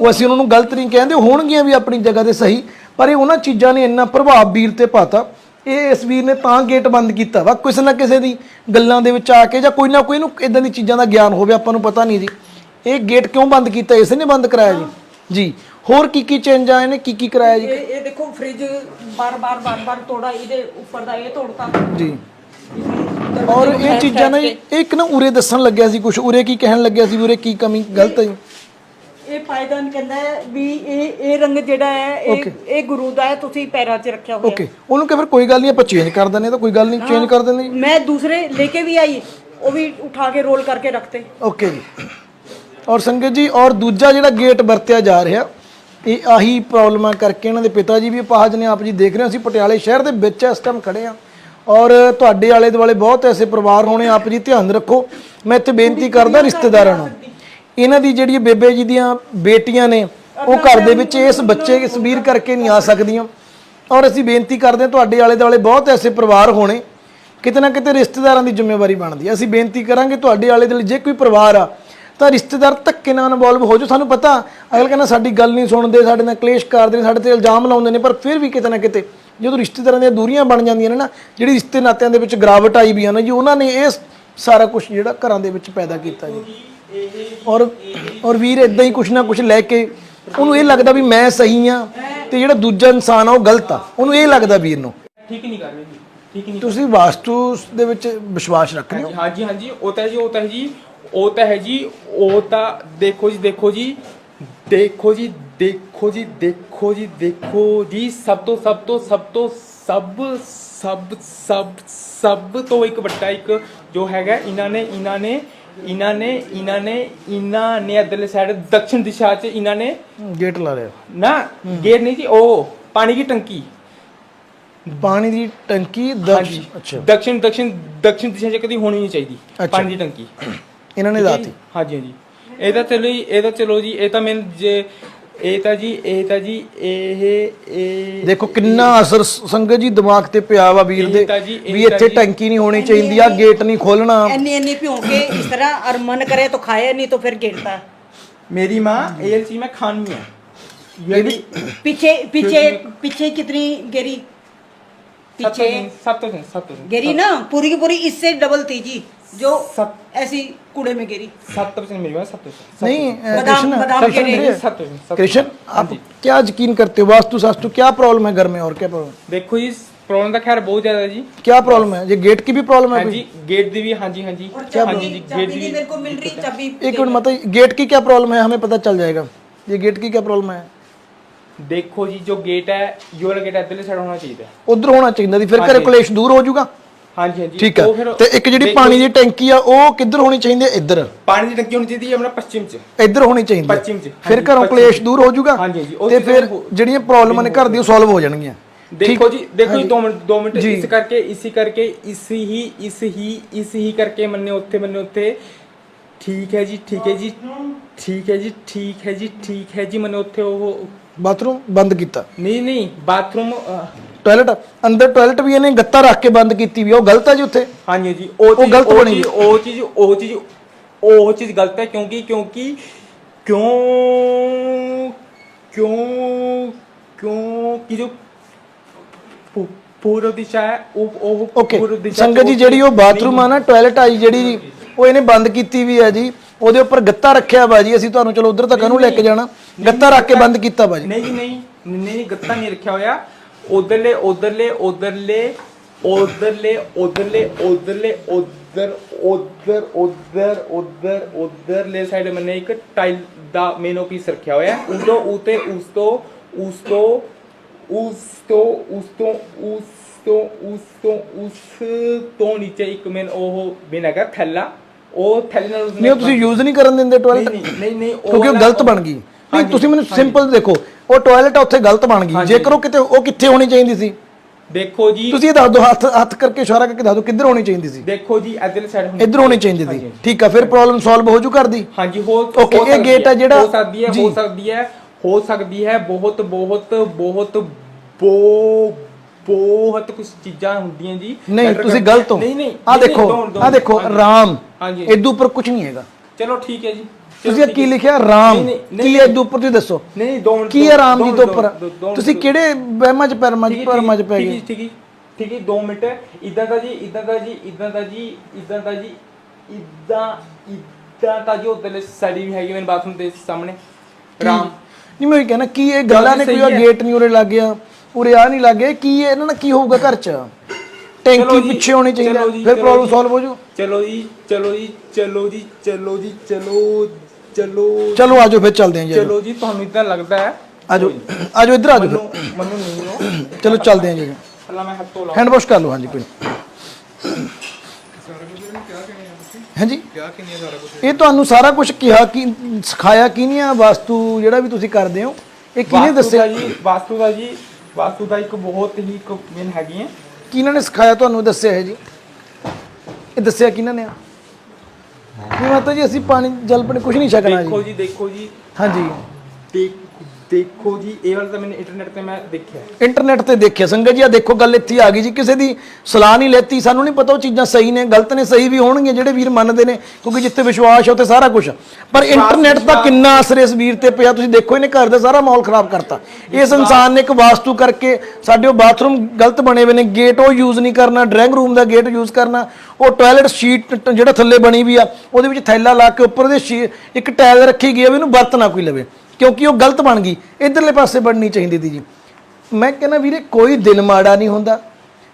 ਉਹ ਅਸੀਂ ਉਹਨਾਂ ਨੂੰ ਗਲਤ ਨਹੀਂ ਕਹਿੰਦੇ ਹੋਣਗੀਆਂ ਵੀ ਆਪਣੀ ਜਗ੍ਹਾ ਤੇ ਸਹੀ ਪਰ ਇਹ ਉਹਨਾਂ ਚੀਜ਼ਾਂ ਨੇ ਇੰਨਾ ਪ੍ਰਭਾਵ ਵੀਰ ਤੇ ਪਾਤਾ। ਇਹ ਇਸ ਵੀਰ ਨੇ ਤਾਂ ਗੇਟ ਬੰਦ ਕੀਤਾ ਵਾ ਕਿਸੇ ਨਾ ਕਿਸੇ ਦੀ ਗੱਲਾਂ ਦੇ ਵਿੱਚ ਆ ਕੇ ਜਾਂ ਕੋਈ ਨਾ ਕੋਈ ਨੂੰ ਇਦਾਂ ਦੀ ਚੀਜ਼ਾਂ ਦਾ ਗਿਆਨ ਹੋਵੇ ਆਪਾਂ ਨੂੰ ਪਤਾ ਨਹੀਂ ਜੀ। ਇਹ ਗੇਟ ਕਿਉਂ ਬੰਦ ਕੀਤਾ? ਇਸ ਨੇ ਬੰਦ ਕਰਾਇਆ ਜੀ? ਜੀ। ਹੋਰ ਕੀ ਕੀ ਚੇਂਜ ਆਏ ਨੇ ਕੀ ਕੀ ਕਰਾਇਆ ਜੀ? ਇਹ ਦੇਖੋ ਫ੍ਰਿਜ ਬਾਰ-ਬਾਰ ਬਾਰ-ਬਾਰ ਤੋੜਾ ਇਹਦੇ ਉੱਪਰ ਦਾ ਇਹ ਤੋੜਤਾ। ਜੀ। ਔਰ ਇਹ ਚੀਜ਼ਾਂ ਨਾ ਇੱਕ ਨਾ ਉਰੇ ਦੱਸਣ ਲੱਗਿਆ ਸੀ ਕੁਝ ਉਰੇ ਕੀ ਕਹਿਣ ਲੱਗਿਆ ਸੀ? ਉਰੇ ਕੀ ਕਮੀ? ਗਲਤ ਹੈ ਇਹ ਪਾਇਦਾਨ ਕਹਿੰਦਾ ਵੀ ਇਹ ਇਹ ਰੰਗ ਜਿਹੜਾ ਹੈ ਇਹ ਇਹ ਗੁਰੂ ਦਾ ਹੈ ਤੁਸੀਂ ਪੈਰਾਂ 'ਚ ਰੱਖਿਆ ਹੋਇਆ ਓਕੇ ਉਹਨੂੰ ਕਿ ਫਿਰ ਕੋਈ ਗੱਲ ਨਹੀਂ ਆਪਾਂ ਚੇਂਜ ਕਰ ਦਿੰਦੇ ਤਾਂ ਕੋਈ ਗੱਲ ਨਹੀਂ ਚੇਂਜ ਕਰ ਦਿੰਦੇ ਮੈਂ ਦੂਸਰੇ ਲੈ ਕੇ ਵੀ ਆਈ ਉਹ ਵੀ ਉਠਾ ਕੇ ਰੋਲ ਕਰਕੇ ਰੱਖਤੇ। ਓਕੇ ਜੀ। ਔਰ ਸੰਗਤ ਜੀ ਔਰ ਦੂਜਾ ਜਿਹੜਾ ਗੇਟ ਵਰਤਿਆ ਜਾ ਰਿਹਾ ਇਹ ਆਹੀ ਪ੍ਰੋਬਲਮਾਂ ਕਰਕੇ ਇਹਨਾਂ ਦੇ ਪਿਤਾ ਜੀ ਵੀ ਅਪਾਹਜ ਨੇ ਆਪ ਜੀ ਦੇਖ ਰਹੇ ਅਸੀਂ ਪਟਿਆਲੇ ਸ਼ਹਿਰ ਦੇ ਵਿੱਚ ਇਸ ਟਾਈਮ ਖੜੇ ਆ ਔਰ ਤੁਹਾਡੇ ਆਲੇ ਦੁਆਲੇ ਬਹੁਤ ਐਸੇ ਪਰਿਵਾਰ ਹੋਣੇ ਆਪ ਜੀ ਧਿਆਨ ਰੱਖੋ। ਮੈਂ ਇੱਥੇ ਬੇਨਤੀ ਕਰਦਾ ਰਿਸ਼ਤੇਦਾਰਾਂ ਨੂੰ ਇਹਨਾਂ ਦੀ ਜਿਹੜੀ ਬੇਬੇ ਜੀ ਦੀਆਂ ਬੇਟੀਆਂ ਨੇ ਉਹ ਘਰ ਦੇ ਵਿੱਚ ਇਸ ਬੱਚੇ ਇਸ ਵੀਰ ਕਰਕੇ ਨਹੀਂ ਆ ਸਕਦੀਆਂ। ਔਰ ਅਸੀਂ ਬੇਨਤੀ ਕਰਦੇ ਹਾਂ ਤੁਹਾਡੇ ਆਲੇ ਦੁਆਲੇ ਬਹੁਤ ਐਸੇ ਪਰਿਵਾਰ ਹੋਣੇ ਕਿਤੇ ਨਾ ਕਿਤੇ ਰਿਸ਼ਤੇਦਾਰਾਂ ਦੀ ਜ਼ਿੰਮੇਵਾਰੀ ਬਣਦੀ ਹੈ। ਅਸੀਂ ਬੇਨਤੀ ਕਰਾਂਗੇ ਤੁਹਾਡੇ ਆਲੇ ਦੁਆਲੇ ਜੇ ਕੋਈ ਪਰਿਵਾਰ ਆ ਤਾਂ ਰਿਸ਼ਤੇਦਾਰ ਧੱਕੇ ਨਾਲ ਇਨਵੋਲਵ ਹੋ ਜਾਓ। ਸਾਨੂੰ ਪਤਾ ਅਗਲ ਕਹਿੰਦਾ ਸਾਡੀ ਗੱਲ ਨਹੀਂ ਸੁਣਦੇ ਸਾਡੇ ਨਾਲ ਕਲੇਸ਼ ਕਰਦੇ ਨੇ ਸਾਡੇ ਤੇ ਇਲਜ਼ਾਮ ਲਾਉਂਦੇ ਨੇ ਪਰ ਫਿਰ ਵੀ ਕਿਤੇ ਨਾ ਕਿਤੇ ਜਦੋਂ ਰਿਸ਼ਤੇਦਾਰਾਂ ਦੀਆਂ ਦੂਰੀਆਂ ਬਣ ਜਾਂਦੀਆਂ ਨੇ ਨਾ ਜਿਹੜੀ ਰਿਸ਼ਤੇ ਨਾਤਿਆਂ ਦੇ ਵਿੱਚ ਗਰਾਵਟ ਆਈ ਵੀ ਆ ਨਾ ਜੀ ਉਹਨਾਂ ਨੇ ਇਹ ਸਾਰਾ ਕੁਝ ਜਿਹੜਾ ਘਰਾਂ ਦੇ ਵਿੱਚ ਪੈਦਾ ਕੀਤਾ ਜੀ। ਔਰ ਔਰ ਵੀਰ ਇਦਾਂ ਹੀ ਕੁਛ ਨਾ ਕੁਛ ਲੈ ਕੇ ਉਹਨੂੰ ਇਹ ਲੱਗਦਾ ਵੀ ਮੈਂ ਸਹੀ ਆ ਤੇ ਜਿਹੜਾ ਦੂਜਾ ਇਨਸਾਨ ਆ ਉਹ ਗਲਤ ਆ। ਉਹਨੂੰ ਇਹ ਲੱਗਦਾ ਵੀਰ ਨੂੰ। ਠੀਕ ਨਹੀਂ ਕਰ ਰਹੇ ਜੀ। ਠੀਕ ਨਹੀਂ ਤੁਸੀਂ ਵਾਸਤੂ ਦੇ ਵਿੱਚ ਵਿਸ਼ਵਾਸ ਰੱਖਦੇ ਹੋ ਹਾਂਜੀ ਹਾਂਜੀ ਉਹ ਤਾਂ ਜੀ ਉਹ ਤਾਂ ਜੀ। ਉਹ ਤਾਂ ਹੈ ਜੀ ਉਹ ਤਾਂ ਦੇਖੋ ਜੀ ਦੇਖੋ ਜੀ। ਦੇਖੋ ਜੀ ਦੇਖੋ ਜੀ ਦੇਖੋ ਜੀ ਦੇਖੋ ਜੀ। ਸਭ ਤੋਂ ਸਭ ਤੋਂ ਸਭ ਤੋਂ ਸਭ ਸਭ ਸਭ ਸਭ ਤੋਂ ਇੱਕ ਵੱਡਾ ਇੱਕ ਜੋ ਹੈਗਾ ਇਹਨਾਂ ਨੇ ਇਹਨਾਂ ਨੇ ਇਹਨਾਂ ਨੇ ਇਹਨਾਂ ਨੇ ਇਹਨਾਂ ਨੇ ਅਦਰਲੇ ਸਾਈਡ ਦਕਸ਼ਣ ਦਿਸ਼ਾ 'ਚ ਇਹਨਾਂ ਨੇ ਗੇਟ ਲਾ ਲਿਆ। ਨਾ ਗੇਟ ਨਹੀਂ ਸੀ ਉਹ ਪਾਣੀ ਦੀ ਟੰਕੀ। ਪਾਣੀ ਦੀ ਟੰਕੀ ਹਾਂਜੀ। ਦਕਸ਼ ਅੱਛਾ। ਦਕਸ਼ਣ ਦਕਸ਼ਣ ਦਕਸ਼ਣ ਦਿਸ਼ਾ 'ਚ ਕਦੀ ਹੋਣੀ ਨਹੀਂ ਚਾਹੀਦੀ ਪਾਣੀ ਦੀ ਟੰਕੀ। ਇਹਨਾਂ ਨੇ ਲਾਤੀ। ਹਾਂਜੀ ਹਾਂਜੀ। ਇਹਦਾ ਚਲੋ ਜੀ ਇਹਦਾ ਚਲੋ ਜੀ ਇਹ ਤਾਂ ਮੈਨੂੰ ਜੇ ਇਹ ਤਾਂ ਜੀ ਇਹ ਤਾਂ ਜੀ ਇਹ ਇਹ ਦੇਖੋ ਕਿੰਨਾ ਅਸਰ ਸ- ਸੰਗਤ ਜੀ ਦਿਮਾਗ ਤੇ ਪਿਆ ਵਾ ਵੀਰ ਦੇ ਇਹ ਤਾਂ ਜੀ, ਇਹ ਵੀ ਤਾਂ ਇੱਥੇ ਜੀ। ਟੈਂਕੀ ਨਹੀਂ ਹੋਣੀ ਚਾਹੀਦੀ ਆ ਗੇਟ ਨਹੀਂ ਖੋਲਣਾ एनी एनी पियो के इस तरह और मन करे तो खाए नहीं तो फिर गिरता है ਮੇਰੀ ਮਾਂ ਇਹ ਚੀਜ਼ ਮੈਂ ਖਾਣੀ ਹੈ ਜਿਹੜੀ पीछे पीछे पीछे कितनी गिरी पीछे ਸਭ ਤੋਂ ਸਭ ਤੋਂ गिरी ना पूरी की पूरी इससे डबल थी जी जो सब- ऐसी कूड़े में गिरी 7% मेरी मां 7% नहीं अ, बादाम- कृष्ण बादाम कृष्ण के वीरे, 7% कृष्ण आप क्या यकीन करते हो वास्तु शास्त्र क्या प्रॉब्लम है घर में और क्या प्रॉब्लम ਦੇਖੋ ਜੀ ਪ੍ਰੋਬਲਮ ਤਾਂ ਖੈਰ ਬਹੁਤ ਜ਼ਿਆਦਾ ਜੀ क्या प्रॉब्लम है ये गेट की भी प्रॉब्लम है ਹਾਂਜੀ कोई? ਗੇਟ ਦੀ ਵੀ ਹਾਂਜੀ ਹਾਂਜੀ और चाबी ਹਾਂਜੀ ਜੀ चाबी ਗੇਟ ਦੀ नहीं ਵੀ मेरे को मिल रही चाबी एक मिनट मतलब गेट की क्या प्रॉब्लम है हमें पता चल जाएगा ये गेट की क्या प्रॉब्लम है ਦੇਖੋ ਜੀ ਜੋ ਗੇਟ ਹੈ ਯੋ ਵਾਲਾ ਗੇਟ ਇੱਧਰਲੇ ਸਾਈਡ ਹੋਣਾ ਚਾਹੀਦਾ ਹੈ। ਉਧਰ ਹੋਣਾ ਚਾਹੀਦਾ ਸੀ ਫਿਰ ਘਰੇ ਹਾਂਜੀ। ਕਲੇਸ਼ ਦੂਰ ਹੋ ਜਾਊਗਾ ਹਾਂਜੀ ਹਾਂਜੀ। ਠੀਕ ਉਹ ਫਿਰ ਤੇ ਇੱਕ ਜਿਹੜੀ ਪਾਣੀ ਦੀ ਟੈਂਕੀ ਆ ਉਹ ਕਿੱਧਰ ਹੋਣੀ ਚਾਹੀਦੀ ਹੈ ਇੱਧਰ। ਪਾਣੀ ਦੀ ਟੰਕੀ ਹੋਣੀ ਚਾਹੀਦੀ ਹੈ ਆਪਣਾ ਪੱਛਮ ਚ। ਇੱਧਰ ਹੋਣੀ ਚਾਹੀਦੀ ਹੈ। ਪੱਛਮ 'ਚ, ਫਿਰ ਹਾਂਜੀ, ਘਰੋਂ ਪੱਛਮ ਕਲੇਸ਼। ਦੂਰ ਹੋ ਜਾਊਗਾ ਹਾਂਜੀ, ਹਾਂਜੀ, ਉਹ ਤੇ ਚੀਜ਼ਾਂ ਫਿਰ ਹੋ- ਜਿਹੜੀਆਂ ਪ੍ਰੋਬਲਮਾਂ ਨੇ ਘਰ ਦੀਆਂ ਸੋਲਵ ਹੋ ਜਾਣਗੀਆਂ। ਦੇਖੋ ਜੀ ਦੇਖੋ ਜੀ ਹਾਂਜੀ। 2 ਮਿੰਟ 2 ਮਿੰਟ ਜੀ। ਇਸ ਕਰਕੇ ਇਸੇ ਕਰਕੇ ਇਸ ਹੀ ਇਸ ਹੀ ਇਸ ਹੀ ਕਰਕੇ ਮੰਨੇ ਉੱਥੇ ਮੰਨੇ ਉੱਥੇ। ਠੀਕ ਹੈ ਜੀ ਠੀਕ ਹੈ ਜੀ ਠੀਕ ਹੈ ਜੀ ਠੀਕ ਹੈ ਜੀ ਠੀਕ ਹੈ ਜੀ ਮੈਨੂੰ ਉੱਥੇ ਉਹ ਬਾਥਰੂਮ ਬੰਦ ਕੀਤਾ। ਨਹੀਂ ਨਹੀਂ ਬਾਥਰੂਮ ਅਹ, ਟਾਇਲਟ ਅੰਦਰ ਟਾਇਲਟ ਵੀ ਇਹਨੇ ਗੱਤਾ ਰੱਖ ਕੇ ਬੰਦ ਕੀਤੀ ਵੀ ਆ, ਉਹ ਗਲਤ ਹੈ ਜੀ ਉੱਥੇ। ਹਾਂਜੀ ਜੀ ਉਹ ਚੀਜ਼ ਗਲਤ ਬਣੀ। ਚੀਜ਼ ਉਹ ਚੀਜ਼ ਉਹ ਚੀਜ਼ ਉਹ ਚੀਜ਼ ਗਲਤ ਹੈ ਕਿਉਂਕਿ ਕਿਉਂਕਿ ਕਿਉਂ ਕਿਉਂ ਕਿਉਂ ਕਿ ਜੋ ਪੂ- ਪੂਰਬ ਦਿਸ਼ਾ ਹੈ ਉਹ ਉਹ ਓਕੇ ਪੂਰਬ ਦਿਸ਼ਾ ਸੰਗਤ ਜੀ ਜਿਹੜੀ ਉਹ ਬਾਥਰੂਮ ਆ ਨਾ ਟਾਇਲਟ ਆਈ ਜਿਹੜੀ ਉਹ ਇਹਨੇ ਬੰਦ ਕੀਤੀ ਵੀ ਹੈ ਜੀ। ਉਹਦੇ ਉੱਪਰ ਗੱਤਾ ਰੱਖਿਆ ਵਾ ਜੀ ਅਸੀਂ ਤੁਹਾਨੂੰ ਚਲੋ ਉਧਰ ਤੱਕ ਨੂੰ ਲੈ ਕੇ ਜਾਣਾ। ਗੱਤਾ ਰੱਖ ਕੇ ਬੰਦ ਕੀਤਾ ਵਾ ਜੀ ਨਹੀਂ ਜੀ ਨਹੀਂ ਨਹੀਂ ਗੱਤਾ ਨਹੀਂ ਰੱਖਿਆ ਹੋਇਆ। ਉਧਰਲੇ ਉਧਰਲੇ ਉਧਰਲੇ ਉਧਰਲੇ ਉਧਰਲੇ ਉਧਰਲੇ ਉਧਰ ਉਧਰ ਉਧਰ ਉਧਰ ਉਧਰਲੇ ਸਾਈਡ ਮੈਨੇ ਇੱਕ ਟਾਈਲ ਦਾ ਮੇਨੋ ਪੀਸ ਰੱਖਿਆ ਹੋਇਆ। ਉਸ ਤੋਂ ਉਤੇ ਉਸ ਤੋਂ ਉਸ ਤੋਂ ਉਸ ਤੋਂ ਉਸ ਤੋਂ ਉਸ ਤੋਂ ਉਸ ਤੋਂ ਉਸ ਤੋਂ ਨੀਚੇ ਇੱਕ ਮੇਨ ਉਹ ਮੇਨ ਹੈਗਾ ਥੈਲਾ। ਉਹ ਥੈਲੇ ਨਾਲ ਉਸਨੇ ਨਹੀਂ ਉਹ ਤੁਸੀਂ ਯੂਜ਼ ਨਹੀਂ ਕਰਨ ਦਿੰਦੇ ਟਾਇਲਟ ਨਹੀਂ ਨਹੀਂ ਨਹੀਂ ਕਿਉਂਕਿ ਉਹ ਵਾਲਾ- ਗਲਤ ਬਣ ਗਈ। ਨਹੀਂ ਹਾਂਜੀ, ਤੁਸੀਂ ਮੈਨੂੰ ਹਾਂਜੀ। ਸਿੰਪਲ ਦੇਖੋ ਉਹ ਟਾਇਲਟ ਉੱਥੇ ਗਲਤ ਬਣ ਗਈ। ਹਾਂਜੀ। ਜੇਕਰ ਉਹ ਕਿਤੇ ਉਹ ਕਿੱਥੇ ਹੋਣੀ ਚਾਹੀਦੀ ਸੀ? ਦੇਖੋ ਜੀ। ਤੁਸੀਂ ਇਹ ਦੱਸ ਦਿਓ ਹੱਥ ਹੱਥ ਕਰਕੇ ਇਸ਼ਾਰਾ ਕਰਕੇ ਦੱਸ ਦਿਓ ਕਿੱਧਰ ਹੋਣੀ ਚਾਹੀਦੀ ਸੀ? ਦੇਖੋ ਜੀ ਇਧਰਲੇ ਸਾਈਡ ਇੱਧਰ ਹੋਣੀ ਚਾਹੀਦੀ ਸੀ। ਹਾਂਜੀ। ਠੀਕ ਆ ਫਿਰ ਪ੍ਰੋਬਲਮ ਸੋਲਵ ਹੋ ਜੂ ਕਰਦੀ ਹਾਂਜੀ ਹੋ Okay, ਹੋ ਇਹ ਸਕਦੀ gate ਆ ਜਿਹੜਾ- ਹੋ ਸਕਦੀ ਹੈ ਜੀ। ਹੋ ਸਕਦੀ ਹੈ। ਹੋ ਸਕਦੀ ਹੈ ਬਹੁਤ ਬਹੁਤ ਬਹੁਤ ਬੋ ਬਹੁਤ ਕੁਝ ਚੀਜ਼ਾਂ ਹੁੰਦੀਆਂ ਜੀ। ਨਹੀਂ Matter ਤੁਸੀਂ ਕਰਦੀਆਂ- ਗਲਤ ਹੋ। ਨਹੀਂ ਨਹੀਂ ਆ ਨਹੀਂ, ਦੇਖੋ don't, don't, ਆ ਦੇਖੋ ਹਾਂਜੀ। ਰਾਮ। ਹਾਂਜੀ। ਇਦੋਂ ਉੱਪਰ ਕੁਝ ਨਹੀਂ ਹੈਗਾ। ਚਲੋ ਠੀਕ ਹੈ ਜੀ। ਚਲੋ ਤੁਸੀਂ ਠੀਕ ਕੀ ਹੈ। ਲਿਖਿਆ? ਰਾਮ। ਨਹੀਂ, ਨਹੀਂ, ਕੀ ਹੈ ਇਦੋਂ ਉੱਪਰ ਤੁਸੀਂ ਦੱਸੋ। ਨਹੀਂ don't, ਕੀ ਹੈ don't, ਰਾਮ ਜੀ don't, ਤੋਂ ਉੱਪਰ? don't, ਤੁਸੀਂ don't, ਕਿਹੜੇ ਵਹਿਮਾਂ ਚ ਪਰਮਾਂ ਚ ਪਰਮਾਂ ਚ ਪੈ ਗਏ? ਠੀਕ ਹੈ ਠੀਕ ਹੈ 2 ਮਿੰਟ। ਇਦਾਂ ਦਾ ਜੀ ਇਦਾਂ ਦਾ ਜੀ ਇਦਾਂ ਦਾ ਜੀ ਇਦਾਂ ਦਾ ਜੀ ਇਦਾਂ ਇਦਾਂ ਦਾ ਜੀ ਉਧਰਲੇ ਸਾਈਡ ਵੀ ਹੈਗੀ ਮੇਰੇ ਬਾਥਰੂਮ ਦੇ ਸਾਹਮਣੇ। ਰਾਮ। ਨਹੀਂ ਮੈਂ ਇਹ ਕਹਿਣਾ ਕੀ ਇਹ ਗੱਲਾਂ ਨੇ ਸਹੀ ਕੋਈ ਹੈ। ਗੇਟ ਨਹੀਂ ਉਰੇ ਲੱਗ ਗਿਆ? ਉਰੇ ਆ ਨਹੀਂ ਲੱਗ ਕੀ ਇਹ ਇਹਨਾਂ ਨਾਲ ਕੀ ਹੋਊਗਾ ਘਰ ਚ? ਟੈਂਕੀ ਪਿੱਛੇ ਹੋਣੀ ਚਾਹੀਦੀ ਹੈ, ਫਿਰ ਪ੍ਰੋਬਲਮ। ਸੋਲਵ ਹੋ ਜੂ। ਚਲੋ ਜੀ ਚਲੋ ਜੀ ਚਲੋ ਜੀ ਚਲੋ ਜੀ ਚਲੋ ਚਲੋ ਚਲੋ ਆਜੋ ਫਿਰ ਚੱਲਦੇ ਹਾਂ ਜੀ ਆਜੋ। ਚਲੋ ਜੀ ਤੁਹਾਨੂੰ ਇਦਾਂ ਲੱਗਦਾ ਹੈ? ਆਜੋ ਆਜੋ ਇੱਧਰ ਆਜੋ ਮੈਨੂੰ ਮੈਨੂੰ ਨਹੀਂ ਹੋ ਫਿਰ ਚਲੋ ਚੱਲਦੇ ਹਾਂ ਜੀ ਅੱਲਾ ਮੈਂ ਹੱਥ ਲਾ ਹੈਂਡ ਵਾਸ਼ ਕਰ ਲਓ ਹਾਂਜੀ ਕੋਈ ਨਹੀਂ। ਹਾਂਜੀ? ਇਹ ਤੁਹਾਨੂੰ ਸਾਰਾ ਕੁਝ ਕਿਹਾ ਕਿ ਸਿਖਾਇਆ ਕੀ ਨਹੀਂ ਆ? ਵਾਸਤੂ ਜਿਹੜਾ ਵੀ ਤੁਸੀਂ ਕਰਦੇ ਹੋ ਇਹ ਕਿਹਨੇ ਵਾਸਤੂ ਦੱਸਿਆ? ਦਾ ਜੀ ਵਾਸਤੂ ਦਾ ਜੀ ਵਾਸਤੂ ਦਾ ਇੱਕ ਬਹੁਤ ਹੀ ਇੱਕ ਮੇਨ ਹੈਗੀ ਹੈ ਕਿਹਨਾਂ ਨੇ ਸਿਖਾਇਆ ਤੁਹਾਨੂੰ ਦੱਸਿਆ ਹੈ ਜੀ? ਇਹ ਦੱਸਿਆ ਕਿਹਨਾਂ ਨੇ ਆ? ਨਹੀਂ ਮਾਤਾ ਜੀ ਅਸੀਂ ਪਾਣੀ ਜਲ ਪਾਣੀ ਕੁਝ ਨਹੀਂ ਛਕਣਾ ਦੇਖੋ ਜੀ ਜੀ ਦੇਖੋ ਜੀ। ਹਾਂਜੀ। ਦੇਖੋ ਜੀ ਇਹ ਵਾਲਾ ਤਾਂ ਮੈंने ਇੰਟਰਨੈਟ ਤੇ ਮੈਂ ਦੇਖਿਆ। ਇੰਟਰਨੈਟ ਤੇ ਦੇਖਿਆ। ਸੰਗਤ ਜੀ ਆ ਦੇਖੋ ਗੱਲ ਇੱਥੇ ਆ ਗਈ ਜੀ। ਕਿਸੇ ਦੀ ਸਲਾਹ ਨਹੀਂ ਲੈਤੀ ਸਾਨੂੰ ਨਹੀਂ ਪਤਾ ਉਹ ਚੀਜ਼ਾਂ ਸਹੀ ਨੇ ਗਲਤ ਨੇ ਸਹੀ ਵੀ ਹੋਣਗੀਆਂ ਜਿਹੜੇ ਵੀਰ ਮੰਨਦੇ ਨੇ ਕਿਉਂਕਿ ਜਿੱਥੇ ਵਿਸ਼ਵਾਸ ਹੈ ਉੱਥੇ ਸਾਰਾ ਕੁਝ ਪਰ ਇੰਟਰਨੈਟ ਦਾ ਕਿੰਨਾ ਅਸਰ ਇਸ ਵੀਰ ਤੇ ਪਿਆ। ਤੁਸੀਂ ਦੇਖੋ ਇਹਨੇ ਘਰ ਦਾ ਸਾਰਾ ਮਾਹੌਲ ਖਰਾਬ ਕਰਤਾ। ਇਸ ਇਨਸਾਨ ਨੇ ਇੱਕ ਵਾਸਤੂ ਕਰਕੇ ਸਾਡੇ ਉਹ ਬਾਥਰੂਮ ਗਲਤ ਬਣੇ ਹੋਏ ਨੇ। ਗੇਟ ਉਹ ਯੂਜ਼ ਨਹੀਂ ਕਰਨਾ ਡਰਾਇੰਗ ਰੂਮ ਦਾ ਗੇਟ ਯੂਜ਼ ਕਰਨਾ। ਉਹ ਟਾਇਲਟ ਸ਼ੀਟ ਜਿਹੜਾ ਥੱਲੇ ਬਣੀ ਵੀ ਆ ਉਹਦੇ ਵਿੱਚ ਥੈਲਾ ਲਾ ਕੇ ਉੱਪਰ ਸ਼ੀ- ਇੱਕ ਟਾਇਲ ਰੱਖੀ ਗਈ ਆ ਵੀ ਇਹਨੂੰ ਵਰਤ ਨਾ ਕੋਈ ਲਵੇ। ਕਿਉਂਕਿ ਉਹ ਗਲਤ ਬਣ ਗਈ। ਇਧਰਲੇ ਪਾਸੇ ਬਣਨੀ ਚਾਹੀਦੀ ਸੀ ਜੀ। ਮੈਂ ਕਹਿੰਦਾ ਵੀਰੇ ਕੋਈ ਦਿਨ ਮਾੜਾ ਨਹੀਂ ਹੁੰਦਾ।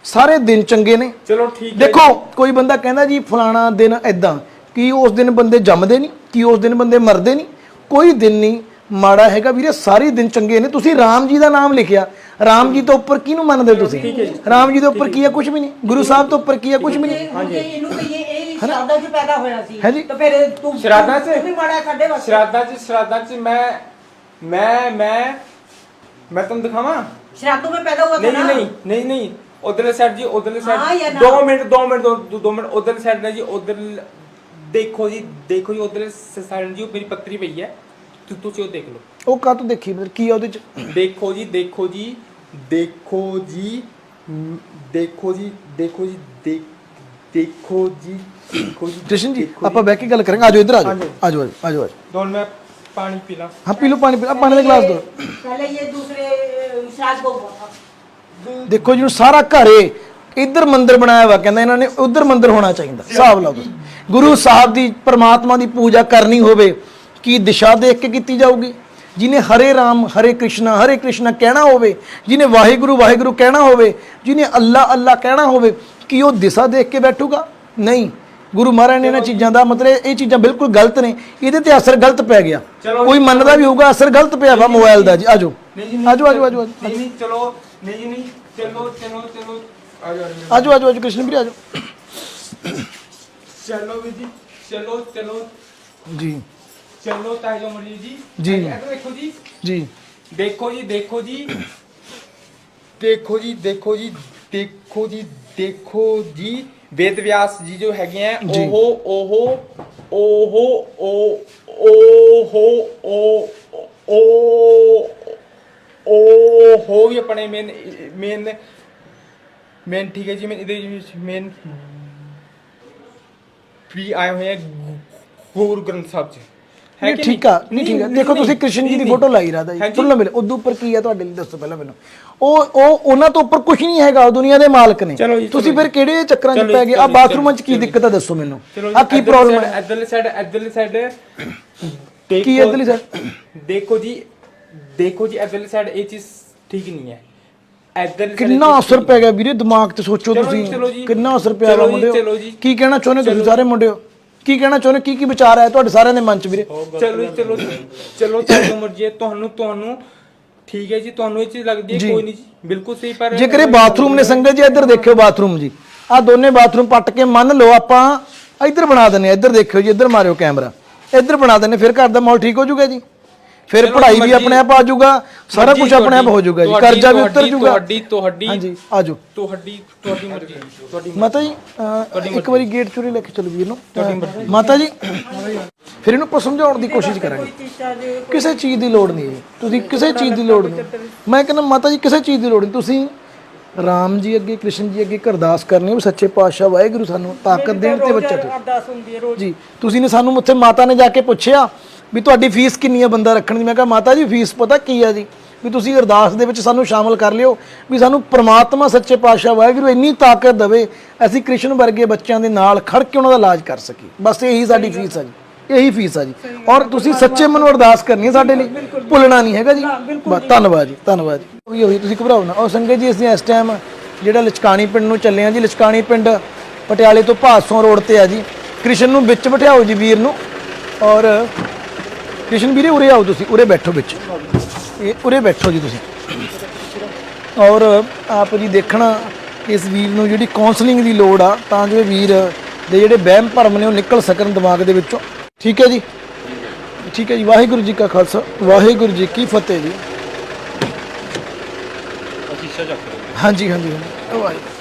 ਸਾਰੇ ਦਿਨ ਚੰਗੇ ਨੇ। ਚਲੋ ਠੀਕ ਹੈ ਦੇਖੋ ਕੋਈ ਬੰਦਾ ਕਹਿੰਦਾ ਜੀ ਫਲਾਣਾ ਦਿਨ ਐਦਾਂ ਕਿ ਉਸ ਦਿਨ ਬੰਦੇ ਜੰਮਦੇ ਨਹੀਂ ਕਿ ਉਸ ਦਿਨ ਬੰਦੇ ਮਰਦੇ ਨਹੀਂ। ਕੋਈ ਦਿਨ ਨਹੀਂ ਮਾੜਾ ਹੈਗਾ। ਵੀਰੇ ਸਾਰੇ ਦਿਨ ਚੰਗੇ ਨੇ। ਤੁਸੀਂ ਰਾਮ ਜੀ ਦਾ ਨਾਮ ਲਿਖਿਆ। ਰਾਮ ਜੀ ਤੋਂ ਉੱਪਰ ਕਿਹਨੂੰ ਮੰਨਦੇ ਹੋ ਤੁਸੀਂ ਰਾਮ ਜੀ ਦੇ ਉੱਪਰ ਕੀ ਹੈ? ਕੁਝ ਵੀ ਨਹੀਂ। ਗੁਰੂ ਸਾਹਿਬ ਤੋਂ ਉੱਪਰ ਕੀ ਹੈ? ਕੁਝ ਵੀ ਨਹੀਂ। ਹਾਂਜੀ। ਇਹਨੂੰ ਕਹੀਏ ਇਹ ਸ਼ਰਾਧਾਂ 'ਚ ਪੈਦਾ ਹੋਇਆ ਸੀ ਤਾਂ ਫਿਰ ਤੂੰ ਸ਼ਰਾਧਾਂ 'ਚ? ਵੀ ਮਾੜਾ ਕੱਢੇ ਸ਼ਰਾਧਾਂ 'ਚ ਸ਼ਰਾਧਾਂ 'ਚ ਮੈਂ ਮੈਂ ਮੈਂ ਮੈਂ ਤੁਹਾਨੂੰ ਦਿਖਾਵਾਂ श्राद्धों में पैदा हुआ था ਨਹੀਂ ना ਨਹੀਂ ਨਹੀਂ ਨਹੀਂ ਉਧਰਲੇ ਸਾਈਡ ਜੀ ਉਧਰਲੇ ਹਾਂ ਜਾਂ ਸਾਈਡ ਨਾ? 2 ਮਿੰਟ 2 ਮਿੰਟ 2 ਮਿੰਟ ਉਧਰਲੇ ਸਾਈਡ ਨੇ ਜੀ ਉਧਰ ਦੇਖੋ ਜੀ ਦੇਖੋ ਜੀ ਉਧਰਲੇ ਸਾਈਡ ਜੀ ਉਹ ਮੇਰੀ ਪੱਤਰੀ ਪਈ ਹੈ ਤੁ- ਤੁਸੀਂ ਉਹ ਦੇਖ ਲਓ ਉਹ ਕਾਹ ਤੋਂ ਦੇਖੀ ਮਤਲਬ ਕੀ ਆ ਉਹਦੇ ਚ ਦੇਖੋ ਜੀ ਦੇਖੋ ਜੀ ਦੇਖੋ ਜੀ ਮ, ਦੇਖੋ ਜੀ ਦੇਖੋ ਜੀ ਦੇਖ ਦੇਖੋ ਜੀ ਦੇਖੋ ਜੀ ਜਸ਼ਨ ਜੀ ਦੇਖੋ ਆਪਾਂ ਬਹਿ ਕੇ ਗੱਲ ਕਰਾਂਗੇ ਆਜੋ ਇੱਧਰ ਆਜੋ ਹਾਂਜੀ। ਆਜੋ ਆਜੋ ਆਜੋ ਆਜੋ दोन मैं पानी पीला ਹਾਂ ਪੀ ਲਓ ਪਾਣੀ ਪੀ ਲਓ ਆਹ ਪਾਣੀ ਦਾ ਗਲਾਸ ਦਿਓ पहले ये दूसरे अ, श्राद्ध को हुआ था ਦੇਖੋ ਜੀ ਹੁਣ ਸਾਰਾ ਘਰੇ ਇੱਧਰ ਮੰਦਿਰ ਬਣਾਇਆ ਵਾ ਕਹਿੰਦਾ ਇਹਨਾਂ ਨੇ ਉਧਰ ਮੰਦਿਰ ਹੋਣਾ ਚਾਹੀਦਾ ਹਿਸਾਬ ਲਾਓ ਤੁਸੀਂ ਗੁਰੂ ਸਾਹਿਬ ਦੀ ਪ੍ਰਮਾਤਮਾ ਦੀ ਪੂਜਾ ਕਰਨੀ ਹੋਵੇ ਕੀ ਦਿਸ਼ਾ ਦੇਖ ਕੇ ਕੀਤੀ ਜਾਊਗੀ ਜਿਹਨੇ ਹਰੇ ਰਾਮ ਹਰੇ ਕ੍ਰਿਸ਼ਨਾ ਹਰੇ ਕ੍ਰਿਸ਼ਨਾ ਕਹਿਣਾ ਹੋਵੇ ਜਿਹਨੇ ਵਾਹਿਗੁਰੂ ਵਾਹਿਗੁਰੂ ਕਹਿਣਾ ਹੋਵੇ ਜਿਹਨੇ ਅੱਲਾ ਅੱਲਾ ਕਹਿਣਾ ਹੋਵੇ ਕੀ ਉਹ ਦਿਸ਼ਾ ਦੇਖ ਕੇ ਬੈਠੂਗਾ ਨਹੀਂ ਗੁਰੂ ਮਹਾਰਾਜ ਨੇ ਇਹਨਾਂ ਚੀਜ਼ਾਂ ਦਾ ਮਤਲਬ ਇਹ ਚੀਜ਼ਾਂ ਬਿਲਕੁਲ ਗਲਤ ਨੇ ਇਹਦੇ ਤੇ ਅਸਰ ਗਲਤ ਪੈ ਗਿਆ। ਕੋਈ ਮੰਨਦਾ ਵੀ ਹੋਊਗਾ ਅਸਰ ਗਲਤ ਪਿਆ ਵਾ ਮੋਬਾਈਲ ਦਾ ਜੀ ਆਜੋ। ਆਜੋ ਆਜੋ ਆਜੋ ਨਹੀਂ ਨਹੀਂ ਚਲੋ ਨਹੀਂ ਜੀ ਨਹੀਂ ਚਲੋ ਚਲੋ ਚਲੋ ਆਜੋ ਆਜੋ ਆਜੋ ਕ੍ਰਿਸ਼ਨ ਵੀਰ ਆਜੋ। ਚਲੋ ਵੀ ਜੀ ਚਲੋ ਚਲੋ। ਜੀ। ਚਲੋ ਤਾਇਓ ਮਰੀ ਜੀ। ਜੀ। ਦੇਖੋ ਜੀ। ਜੀ। ਦੇਖੋ ਜੀ ਦੇਖੋ ਜੀ। ਦੇਖੋ ਜੀ ਦੇਖੋ ਜੀ ਦੇਖੋ ਜੀ ਦੇਖੋ ਜੀ। ਵੇਦ ਵਿਆਸ ਜੀ ਜੋ ਹੈਗੇ ਆ ਜੀ। ਉਹ ਉਹ ਉਹ ਉਹ ਉਹ ਉਹ ਉਹ ਉਹ ਹੋ ਵੀ ਆਪਣੇ ਮੇਨ ਮੇਨ ਮੇਨ ਠੀਕ ਹੈ ਜੀ ਮੇਨ ਇਹਦੇ ਵਿੱਚ ਮੇਨ ਵੀ ਆਏ ਹੋਏ ਆ ਗੁਰੂ ਗ੍ਰੰਥ ਸਾਹਿਬ ਜੀ ਨਹੀਂ ਠੀਕ ਆ ਨਹੀਂ ਠੀਕ ਆ। ਦੇਖੋ ਤੁਸੀਂ ਕ੍ਰਿਸ਼ਨ ਜੀ ਦੀ ਫੋਟੋ ਲਾਈ ਰਾਦਾ ਜੀ। ਸੁਣ ਮੇਰੇ ਉਦੋਂ ਉੱਪਰ ਕੀ ਆ ਤੁਹਾਡੇ ਲਈ ਦੱਸੋ ਪਹਿਲਾਂ ਮੈਨੂੰ। ਉਹ ਉਹ ਉਹਨਾਂ ਤੋਂ ਉੱਪਰ ਕੁਝ ਨਹੀਂ ਹੈਗਾ ਉਹ ਦੁਨੀਆ ਦੇ ਮਾਲਕ ਨੇ। ਤੁਸੀਂ ਫਿਰ ਕਿਹੜੇ ਚੱਕਰਾਂ 'ਚ ਪੈ ਗਏ? ਆ ਬਾਥਰੂਮਾਂ 'ਚ ਕੀ। ਦਿੱਕਤ ਆ ਦੱਸੋ ਮੈਨੂੰ। ਆ ਕੀ ਪ੍ਰੋਬਲਮ ਹੈ? ਇਧਰਲੀ ਸਾਈਡ ਇਧਰਲੀ ਸਾਈਡ ਕੀ ਇੱਧਰਲੀ side? ਦੇਖੋ ਜੀ ਦੇਖੋ ਜੀ ਇਧਰਲੀ ਸਾਈਡ ਇਹ ਚੀਜ਼ ਠੀਕ ਨਹੀਂ ਹੈ। ਕਿੰਨਾ ਅਸਰ ਪੈ ਗਿਆ ਵੀਰੇ ਦਿਮਾਗ ਤੇ ਸੋਚੋ ਤੁਸੀਂ। ਕਿੰਨਾ ਅਸਰ ਪਿਆ ਮੁੰਡਿਓ। ਕੀ ਕਹਿਣਾ ਚਾਹੁੰਦੇ ਤੁਸੀਂ ਸਾਰੇ ਮੁੰਡਿਓ? ਕੀ ਕਹਿਣਾ ਚਾਹੁੰਦੇ ਕੀ ਕੀ ਵਿਚਾਰ ਆਇਆ ਤੁਹਾਡੇ ਸਾਰਿਆਂ ਦੇ ਮਨ 'ਚ ਵੀਰੇ? ਚਲੋ ਜੀ, ਚਲੋ ਜੀ, ਚਲੋ ਤੁਹਾਨੂੰ ਮਰਜ਼ੀ ਹੈ ਤੁਹਾਨੂੰ ਤੁਹਾਨੂੰ ਠੀਕ ਹੈ ਜੀ ਤੁਹਾਨੂੰ ਇਹ ਚੀਜ਼ ਲੱਗਦੀ ਹੈ ਜੀ। ਕੋਈ ਨਹੀਂ ਜੀ ਬਿਲਕੁਲ ਸਹੀ ਪਰ ਜੇਕਰ ਇਹ ਬਾਥਰੂਮ ਨੇ ਸੰਗਤ ਜੀ ਇੱਧਰ ਦੇਖਿਓ ਬਾਥਰੂਮ ਜੀ। ਆ ਦੋਨੇ ਬਾਥਰੂਮ ਪੱਟ ਕੇ ਮੰਨ ਲਓ ਆਪਾਂ ਇੱਧਰ ਬਣਾ ਦਿੰਨੇ ਆ ਇੱਧਰ ਦੇਖਿਓ ਜੀ ਇੱਧਰ ਮਾਰਿਓ ਕੈਮਰਾ। ਇੱਧਰ ਬਣਾ ਦਿੰਨੇ ਫਿਰ ਘਰ ਦਾ ਮਾਹੌਲ ਠੀਕ ਹੋ ਜਾਊਗਾ ਜੀ। ਫਿਰ ਪੜ੍ਹਾਈ ਵੀ ਆਪਣੇ ਆਪ ਆ ਜਾਊਗਾ। ਸਾਰਾ ਕੁਝ ਆਪਣੇ ਆਪ ਹੋ ਜਾਊਗਾ ਜੀ ਕਰਜ਼ਾ ਵੀ ਉਤਰ ਜਾਊਗਾ। ਤੁਹਾਡੀ ਤੁਹਾਡੀ ਹਾਂਜੀ ਆ ਜਾਓ। ਤੁਹਾਡੀ ਤੁਹਾਡੀ ਮਰਜ਼ੀ। ਤੁਹਾਡੀ ਮਾਤਾ ਜੀ ਅਹ, ਇੱਕ ਵਾਰੀ ਗੇਟ ਚੋਰੀ ਲੈ ਕੇ ਚਲੋ ਵੀਰ ਨੂੰ। ਅਹ, ਮਾਤਾ ਜੀ ਫਿਰ ਇਹਨੂੰ ਆਪਾਂ ਸਮਝਾਉਣ ਦੀ ਕੋਸ਼ਿਸ਼ ਕਰਾਂਗੇ। ਕਿਸੇ ਚੀਜ਼ ਦੀ ਲੋੜ ਨਹੀਂ ਜੀ। ਤੁਸੀਂ ਕਿਸੇ ਚੀਜ਼ ਦੀ ਲੋੜ ਨਹੀਂ। ਮੈਂ ਕਹਿੰਦਾ ਮਾਤਾ ਜੀ ਕਿਸੇ ਚੀਜ਼ ਦੀ ਲੋੜ ਨਹੀਂ। ਤੁਸੀਂ ਰਾਮ ਜੀ ਅੱਗੇ ਕ੍ਰਿਸ਼ਨ ਜੀ ਅੱਗੇ ਇੱਕ ਅਰਦਾਸ ਕਰਨੀ ਹੈ ਵੀ ਸੱਚੇ ਪਾਤਸ਼ਾਹ ਵਾਹਿਗੁਰੂ ਸਾਨੂੰ ਤਾਕਤ ਦੇਣ ਤੇ ਬੱਚਤ ਦੇ। ਅਰਦਾਸ ਹੁੰਦੀ ਹੈ ਰੋਜ਼। ਜੀ ਤੁਸੀਂ ਨੇ ਸਾਨੂੰ ਉੱਥੇ ਮਾਤਾ ਨੇ ਜਾ ਕੇ ਪੁੱਛਿਆ ਵੀ ਤੁਹਾਡੀ ਫੀਸ ਕਿੰਨੀ ਹੈ ਬੰਦਾ ਰੱਖਣ ਦੀ? ਮੈਂ ਕਿਹਾ ਮਾਤਾ ਜੀ ਫੀਸ ਪਤਾ ਕੀ ਹੈ ਜੀ? ਵੀ ਤੁਸੀਂ ਅਰਦਾਸ ਦੇ ਵਿੱਚ ਸਾਨੂੰ ਸ਼ਾਮਲ ਕਰ ਲਿਓ ਵੀ ਸਾਨੂੰ ਪ੍ਰਮਾਤਮਾ ਸੱਚੇ ਪਾਤਸ਼ਾਹ ਵਾਹਿਗੁਰੂ ਇੰਨੀ ਤਾਕਤ ਦੇਵੇ ਅਸੀਂ ਕ੍ਰਿਸ਼ਨ ਵਰਗੇ ਬੱਚਿਆਂ ਦੇ ਨਾਲ ਖੜ ਕੇ ਉਹਨਾਂ ਦਾ ਇਲਾਜ ਕਰ ਸਕੀਏ। ਬਸ ਇਹੀ ਸਾਡੀ ਫੀਸ ਹੈ ਜੀ। ਇਹੀ ਫੀਸ ਹੈ ਜੀ। ਔਰ ਤੁਸੀਂ ਸੱਚੇ ਮਨੋਂ ਅਰਦਾਸ ਕਰਨੀ ਹੈ ਸਾਡੇ ਲਈ। ਭੁੱਲਣਾ ਨਹੀਂ ਹੈਗਾ ਜੀ। ਬਸ ਧੰਨਵਾਦ ਜੀ ਧੰਨਵਾਦ ਜੀ। ਉਹੀ ਉਹੀ ਤੁਸੀਂ ਘਬਰਾਓ ਨਾ। ਉਹ ਸੰਗਤ ਜੀ ਅਸੀਂ ਇਸ ਟਾਈਮ ਜਿਹੜਾ ਲਚਕਾਣੀ ਪਿੰਡ ਨੂੰ ਚੱਲੇ ਆ ਜੀ ਲਚਕਾਣੀ ਪਿੰਡ ਪਟਿਆਲੇ ਤੋਂ ਭਾਸੋਂ ਰੋਡ ਤੇ ਆ ਜੀ। ਕ੍ਰਿਸ਼ਨ ਨੂੰ ਵਿੱਚ ਬਿਠਾਓ ਜੀ ਵੀਰ ਨੂੰ। ਔਰ ਕ੍ਰਿਸ਼ਨ ਵੀਰੇ ਉਰੇ ਆਓ ਤੁਸੀਂ ਉਰੇ ਬੈਠੋ ਵਿੱਚ। ਇਹ ਉਰੇ ਬੈਠੋ ਜੀ ਤੁਸੀਂ। ਔਰ ਆਪ ਜੀ ਦੇਖਣਾ ਇਸ ਵੀਰ ਨੂੰ ਜਿਹੜੀ ਕਾਉਂਸਲਿੰਗ ਦੀ ਲੋੜ ਆ ਤਾਂ ਜੋ ਇਹ ਵੀਰ ਦੇ ਜਿਹੜੇ ਵਹਿਮ ਭਰਮ ਨੇ ਉਹ ਨਿਕਲ ਸਕਣ ਦਿਮਾਗ ਦੇ ਵਿੱਚੋਂ। ਠੀਕ ਹੈ ਜੀ? ਠੀਕ ਹੈ ਜੀ ਵਾਹਿਗੁਰੂ ਜੀ ਕਾ ਖਾਲਸਾ ਵਾਹਿਗੁਰੂ ਜੀ ਕੀ ਫਤਿਹ ਜੀ। ਹਾਂਜੀ ਹਾਂਜੀ ਹਾਂਜੀ। ਵਾਹਿਗੁਰੂ